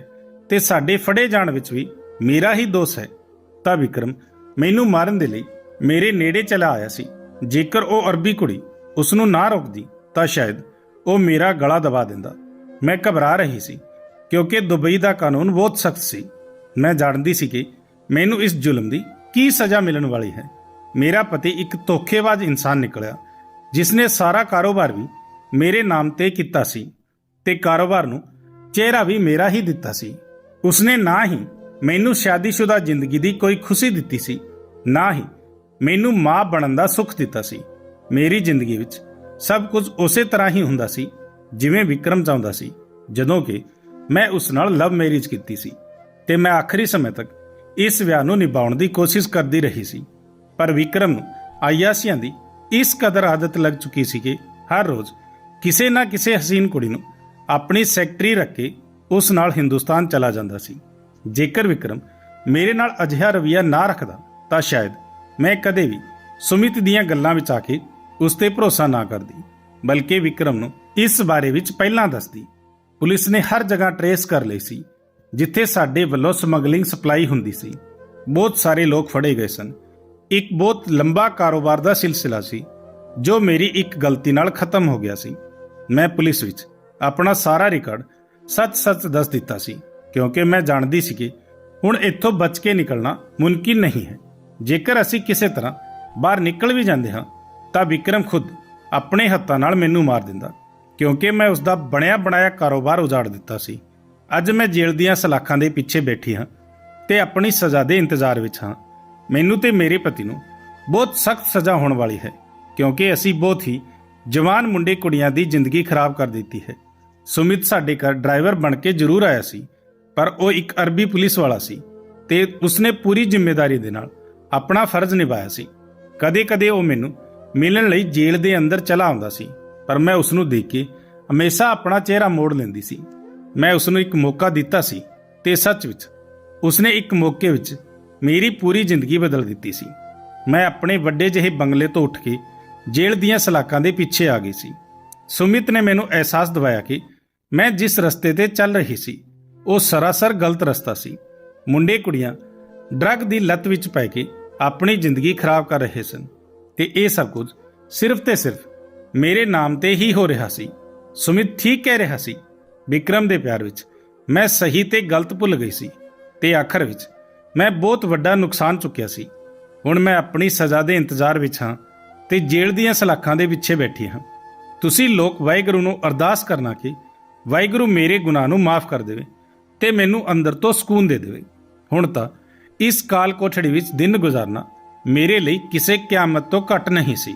ਤੇ ਸਾਡੇ ਫੜੇ ਜਾਣ ਵਿੱਚ ਵੀ ਮੇਰਾ ਹੀ ਦੋਸ਼ ਹੈ, ਤਾਂ ਵਿਕਰਮ ਮੈਨੂੰ ਮਾਰਨ ਦੇ ਲਈ ਮੇਰੇ ਨੇੜੇ ਚਲਾ ਆਇਆ ਸੀ। ਜੇਕਰ ਉਹ ਅਰਬੀ ਕੁੜੀ ਉਸ ਨੂੰ ਨਾ ਰੋਕਦੀ, ਤਾਂ ਸ਼ਾਇਦ ਉਹ ਮੇਰਾ ਗਲਾ ਦਬਾ ਦਿੰਦਾ। ਮੈਂ ਘਬਰਾ ਰਹੀ ਸੀ, ਕਿਉਂਕਿ ਦੁਬਈ ਦਾ ਕਾਨੂੰਨ ਬਹੁਤ ਸਖਤ ਸੀ। ਮੈਂ ਜਾਣਦੀ ਸੀ ਕਿ ਮੈਨੂੰ ਇਸ ਜ਼ੁਲਮ ਦੀ ਕੀ ਸਜ਼ਾ ਮਿਲਣ ਵਾਲੀ ਹੈ। ਮੇਰਾ ਪਤੀ ਇੱਕ ਧੋਖੇਬਾਜ਼ ਇਨਸਾਨ ਨਿਕਲਿਆ ਜਿਸ ਨੇ ਸਾਰਾ ਕਾਰੋਬਾਰ ਵੀ ਮੇਰੇ ਨਾਮ ਤੇ ਕੀਤਾ ਸੀ ਤੇ ਕਾਰੋਬਾਰ ਨੂੰ ਚਿਹਰਾ ਵੀ ਮੇਰਾ ਹੀ ਦਿੱਤਾ ਸੀ। ਉਸਨੇ ਨਾ ਹੀ ਮੈਨੂੰ ਸ਼ਾਦੀशुदा ਜ਼ਿੰਦਗੀ ਦੀ ਕੋਈ ਖੁਸ਼ੀ ਦਿੱਤੀ ਸੀ, ਨਾ ਹੀ ਮੈਨੂੰ ਮਾਂ ਬਣਨ ਦਾ ਸੁੱਖ ਦਿੱਤਾ ਸੀ। ਮੇਰੀ ਜ਼ਿੰਦਗੀ ਵਿੱਚ ਸਭ ਕੁਝ ਉਸੇ ਤਰ੍ਹਾਂ ਹੀ ਹੁੰਦਾ ਸੀ, ਜਿਵੇਂ ਵਿਕਰਮ ਚਾਹੁੰਦਾ ਸੀ, ਜਦੋਂ ਕਿ ਮੈਂ ਉਸ ਨਾਲ ਲਵ ਮੈਰਿਜ ਕੀਤੀ ਸੀ। ਤੇ ਮੈਂ ਆਖਰੀ ਸਮੇਂ ਤੱਕ ਇਸ ਵਿਆਹ ਨੂੰ ਨਿਭਾਉਣ ਦੀ ਕੋਸ਼ਿਸ਼ ਕਰਦੀ ਰਹੀ ਸੀ। ਪਰ ਵਿਕਰਮ ਨੂੰ ਆਯਾਸੀਆਂ ਦੀ ਇਸ ਕਦਰ ਆਦਤ ਲੱਗ ਚੁੱਕੀ ਸੀ ਕਿ ਹਰ ਰੋਜ਼ ਕਿਸੇ ਨਾ ਕਿਸੇ ਹਸੀਨ ਕੁੜੀ ਨੂੰ ਆਪਣੀ ਸੈਕਟਰੀ ਰੱਖ ਕੇ ਉਸ ਨਾਲ ਹਿੰਦੁਸਤਾਨ ਚਲਾ ਜਾਂਦਾ ਸੀ। ਜੇਕਰ ਵਿਕਰਮ ਮੇਰੇ ਨਾਲ ਅਜਿਹਾ ਰਵਈਆ ਨਾ ਰੱਖਦਾ, ਤਾਂ ਸ਼ਾਇਦ ਮੈਂ ਕਦੇ ਵੀ ਸੁਮਿਤ ਦੀਆਂ ਗੱਲਾਂ ਵਿੱਚ ਆ ਕੇ ਉਸ ਤੇ ਭਰੋਸਾ ਨਾ ਕਰਦੀ, ਬਲਕਿ ਵਿਕਰਮ ਨੂੰ ਇਸ ਬਾਰੇ ਵਿੱਚ ਪਹਿਲਾਂ ਦੱਸਦੀ। ਪੁਲਿਸ ਨੇ ਹਰ ਜਗ੍ਹਾ ਟਰੇਸ ਕਰ ਲਈ ਸੀ ਜਿੱਥੇ ਸਾਡੇ ਵੱਲੋਂ ਸਮਗਲਿੰਗ ਸਪਲਾਈ ਹੁੰਦੀ ਸੀ। ਬਹੁਤ ਸਾਰੇ ਲੋਕ ਫੜੇ ਗਏ ਸਨ। ਇੱਕ ਬਹੁਤ ਲੰਬਾ ਕਾਰੋਬਾਰ ਦਾ ਸਿਲਸਿਲਾ ਸੀ, ਜੋ ਮੇਰੀ ਇੱਕ ਗਲਤੀ ਨਾਲ ਖਤਮ ਹੋ ਗਿਆ ਸੀ। ਮੈਂ ਪੁਲਿਸ ਵਿੱਚ ਆਪਣਾ ਸਾਰਾ ਰਿਕਾਰਡ ਸੱਚ-ਸੱਚ ਦੱਸ ਦਿੱਤਾ ਸੀ, ਕਿਉਂਕਿ ਮੈਂ ਜਾਣਦੀ ਸੀ ਕਿ ਹੁਣ ਇੱਥੋਂ ਬਚ ਕੇ ਨਿਕਲਣਾ ਮੁਮਕਿਨ ਨਹੀਂ ਹੈ। ਜੇਕਰ ਅਸੀਂ ਕਿਸੇ ਤਰ੍ਹਾਂ ਬਾਹਰ ਨਿਕਲ ਵੀ ਜਾਂਦੇ ਹਾਂ, ਤਾਂ ਵਿਕਰਮ ਖੁਦ ਆਪਣੇ ਹੱਥਾਂ ਨਾਲ ਮੈਨੂੰ ਮਾਰ ਦਿੰਦਾ, ਕਿਉਂਕਿ ਮੈਂ ਉਸ ਦਾ ਬਣਿਆ ਬਣਾਇਆ ਕਾਰੋਬਾਰ ਉਜਾੜ ਦਿੱਤਾ ਸੀ। ਅੱਜ ਮੈਂ ਜੇਲ੍ਹ ਦੀਆਂ ਸਲਾਖਾਂ ਦੇ ਪਿੱਛੇ ਬੈਠੀ ਹਾਂ ਤੇ ਆਪਣੀ ਸਜ਼ਾ ਦੇ ਇੰਤਜ਼ਾਰ ਵਿੱਚ ਹਾਂ। ਮੈਨੂੰ ਤੇ ਮੇਰੇ ਪਤੀ ਨੂੰ ਬਹੁਤ ਸਖਤ ਸਜ਼ਾ ਹੋਣ ਵਾਲੀ ਹੈ, ਕਿਉਂਕਿ ਅਸੀਂ ਬਹੁਤ ਹੀ ਜਵਾਨ ਮੁੰਡੇ ਕੁੜੀਆਂ ਦੀ ਜ਼ਿੰਦਗੀ ਖਰਾਬ ਕਰ ਦਿੱਤੀ ਹੈ। ਸੁਮਿਤ ਸਾਡੇ ਘਰ ਡਰਾਈਵਰ ਬਣ ਕੇ ਜ਼ਰੂਰ ਆਇਆ ਸੀ, ਪਰ ਉਹ ਇੱਕ ਅਰਬੀ ਪੁਲਿਸ ਵਾਲਾ ਸੀ ਤੇ ਉਸਨੇ ਪੂਰੀ ਜ਼ਿੰਮੇਵਾਰੀ ਦੇ ਨਾਲ ਆਪਣਾ ਫਰਜ਼ ਨਿਭਾਇਆ ਸੀ। ਕਦੇ-ਕਦੇ ਉਹ ਮੈਨੂੰ ਮਿਲਣ ਲਈ ਜੇਲ੍ਹ ਦੇ ਅੰਦਰ ਚਲਾ ਆਉਂਦਾ ਸੀ, ਪਰ ਮੈਂ ਉਸ ਨੂੰ ਦੇਖ ਕੇ ਹਮੇਸ਼ਾ ਆਪਣਾ ਚਿਹਰਾ ਮੋੜ ਲੈਂਦੀ ਸੀ। ਮੈਂ ਉਸ ਨੂੰ ਇੱਕ ਮੌਕਾ ਦਿੱਤਾ ਸੀ ਤੇ ਸੱਚ ਵਿੱਚ ਉਸਨੇ ਇੱਕ ਮੌਕੇ ਵਿੱਚ ਮੇਰੀ ਪੂਰੀ ਜ਼ਿੰਦਗੀ ਬਦਲ ਦਿੱਤੀ ਸੀ। ਮੈਂ ਆਪਣੇ ਵੱਡੇ ਜਿਹੇ ਬੰਗਲੇ ਤੋਂ ਉੱਠ ਕੇ ਜੇਲ੍ਹ ਦੀਆਂ ਸਲਾਖਾਂ ਦੇ ਪਿੱਛੇ ਆ ਗਈ ਸੀ। ਸੁਮਿਤ ਨੇ ਮੈਨੂੰ ਅਹਿਸਾਸ ਦਿਵਾਇਆ ਕਿ ਮੈਂ ਜਿਸ ਰਸਤੇ ਤੇ ਚੱਲ ਰਹੀ ਸੀ, ਉਹ ਸਰਾਸਰ ਗਲਤ ਰਸਤਾ ਸੀ। ਮੁੰਡੇ ਕੁੜੀਆਂ ਡਰੱਗ ਦੀ ਲਤ ਵਿੱਚ ਪੈ ਕੇ ਆਪਣੀ ਜ਼ਿੰਦਗੀ ਖਰਾਬ ਕਰ ਰਹੇ ਸਨ ਤੇ ਇਹ ਸਭ ਕੁਝ ਸਿਰਫ ਤੇ ਸਿਰਫ ਮੇਰੇ ਨਾਮ ਤੇ ਹੀ ਹੋ ਰਿਹਾ ਸੀ। ਸੁਮਿਤ ਠੀਕ ਕਹਿ ਰਿਹਾ ਸੀ ਵਿਕਰਮ ਦੇ ਪਿਆਰ ਵਿੱਚ। ਮੈਂ ਸਹੀ ਤੇ ਗਲਤ ਭੁੱਲ ਗਈ ਸੀ ਤੇ ਆਖਰ ਵਿੱਚ ਮੈਂ ਬਹੁਤ ਵੱਡਾ ਨੁਕਸਾਨ ਚੁੱਕਿਆ ਸੀ। ਹੁਣ ਮੈਂ ਆਪਣੀ ਸਜ਼ਾ ਦੇ ਇੰਤਜ਼ਾਰ ਵਿੱਚ ਹਾਂ ਤੇ ਜੇਲ੍ਹ ਦੀਆਂ ਸਲਾਖਾਂ ਦੇ ਪਿੱਛੇ ਬੈਠੀ ਹਾਂ। ਤੁਸੀਂ ਲੋਕ ਵਾਹਿਗੁਰੂ ਨੂੰ ਅਰਦਾਸ ਕਰਨਾ ਕਿ ਵਾਹਿਗੁਰੂ ਮੇਰੇ ਗੁਨਾਹ ਨੂੰ ਮਾਫ ਕਰ ਦੇਵੇ ਤੇ ਮੈਨੂੰ ਅੰਦਰ ਤੋਂ ਸਕੂਨ ਦੇ ਦੇਵੇ। ਹੁਣ ਤਾਂ ਇਸ ਕਾਲ ਕੋਠੜੀ ਵਿੱਚ ਦਿਨ ਗੁਜ਼ਾਰਨਾ ਮੇਰੇ ਲਈ ਕਿਸੇ ਕਿਆਮਤ ਤੋਂ ਘੱਟ ਨਹੀਂ ਸੀ।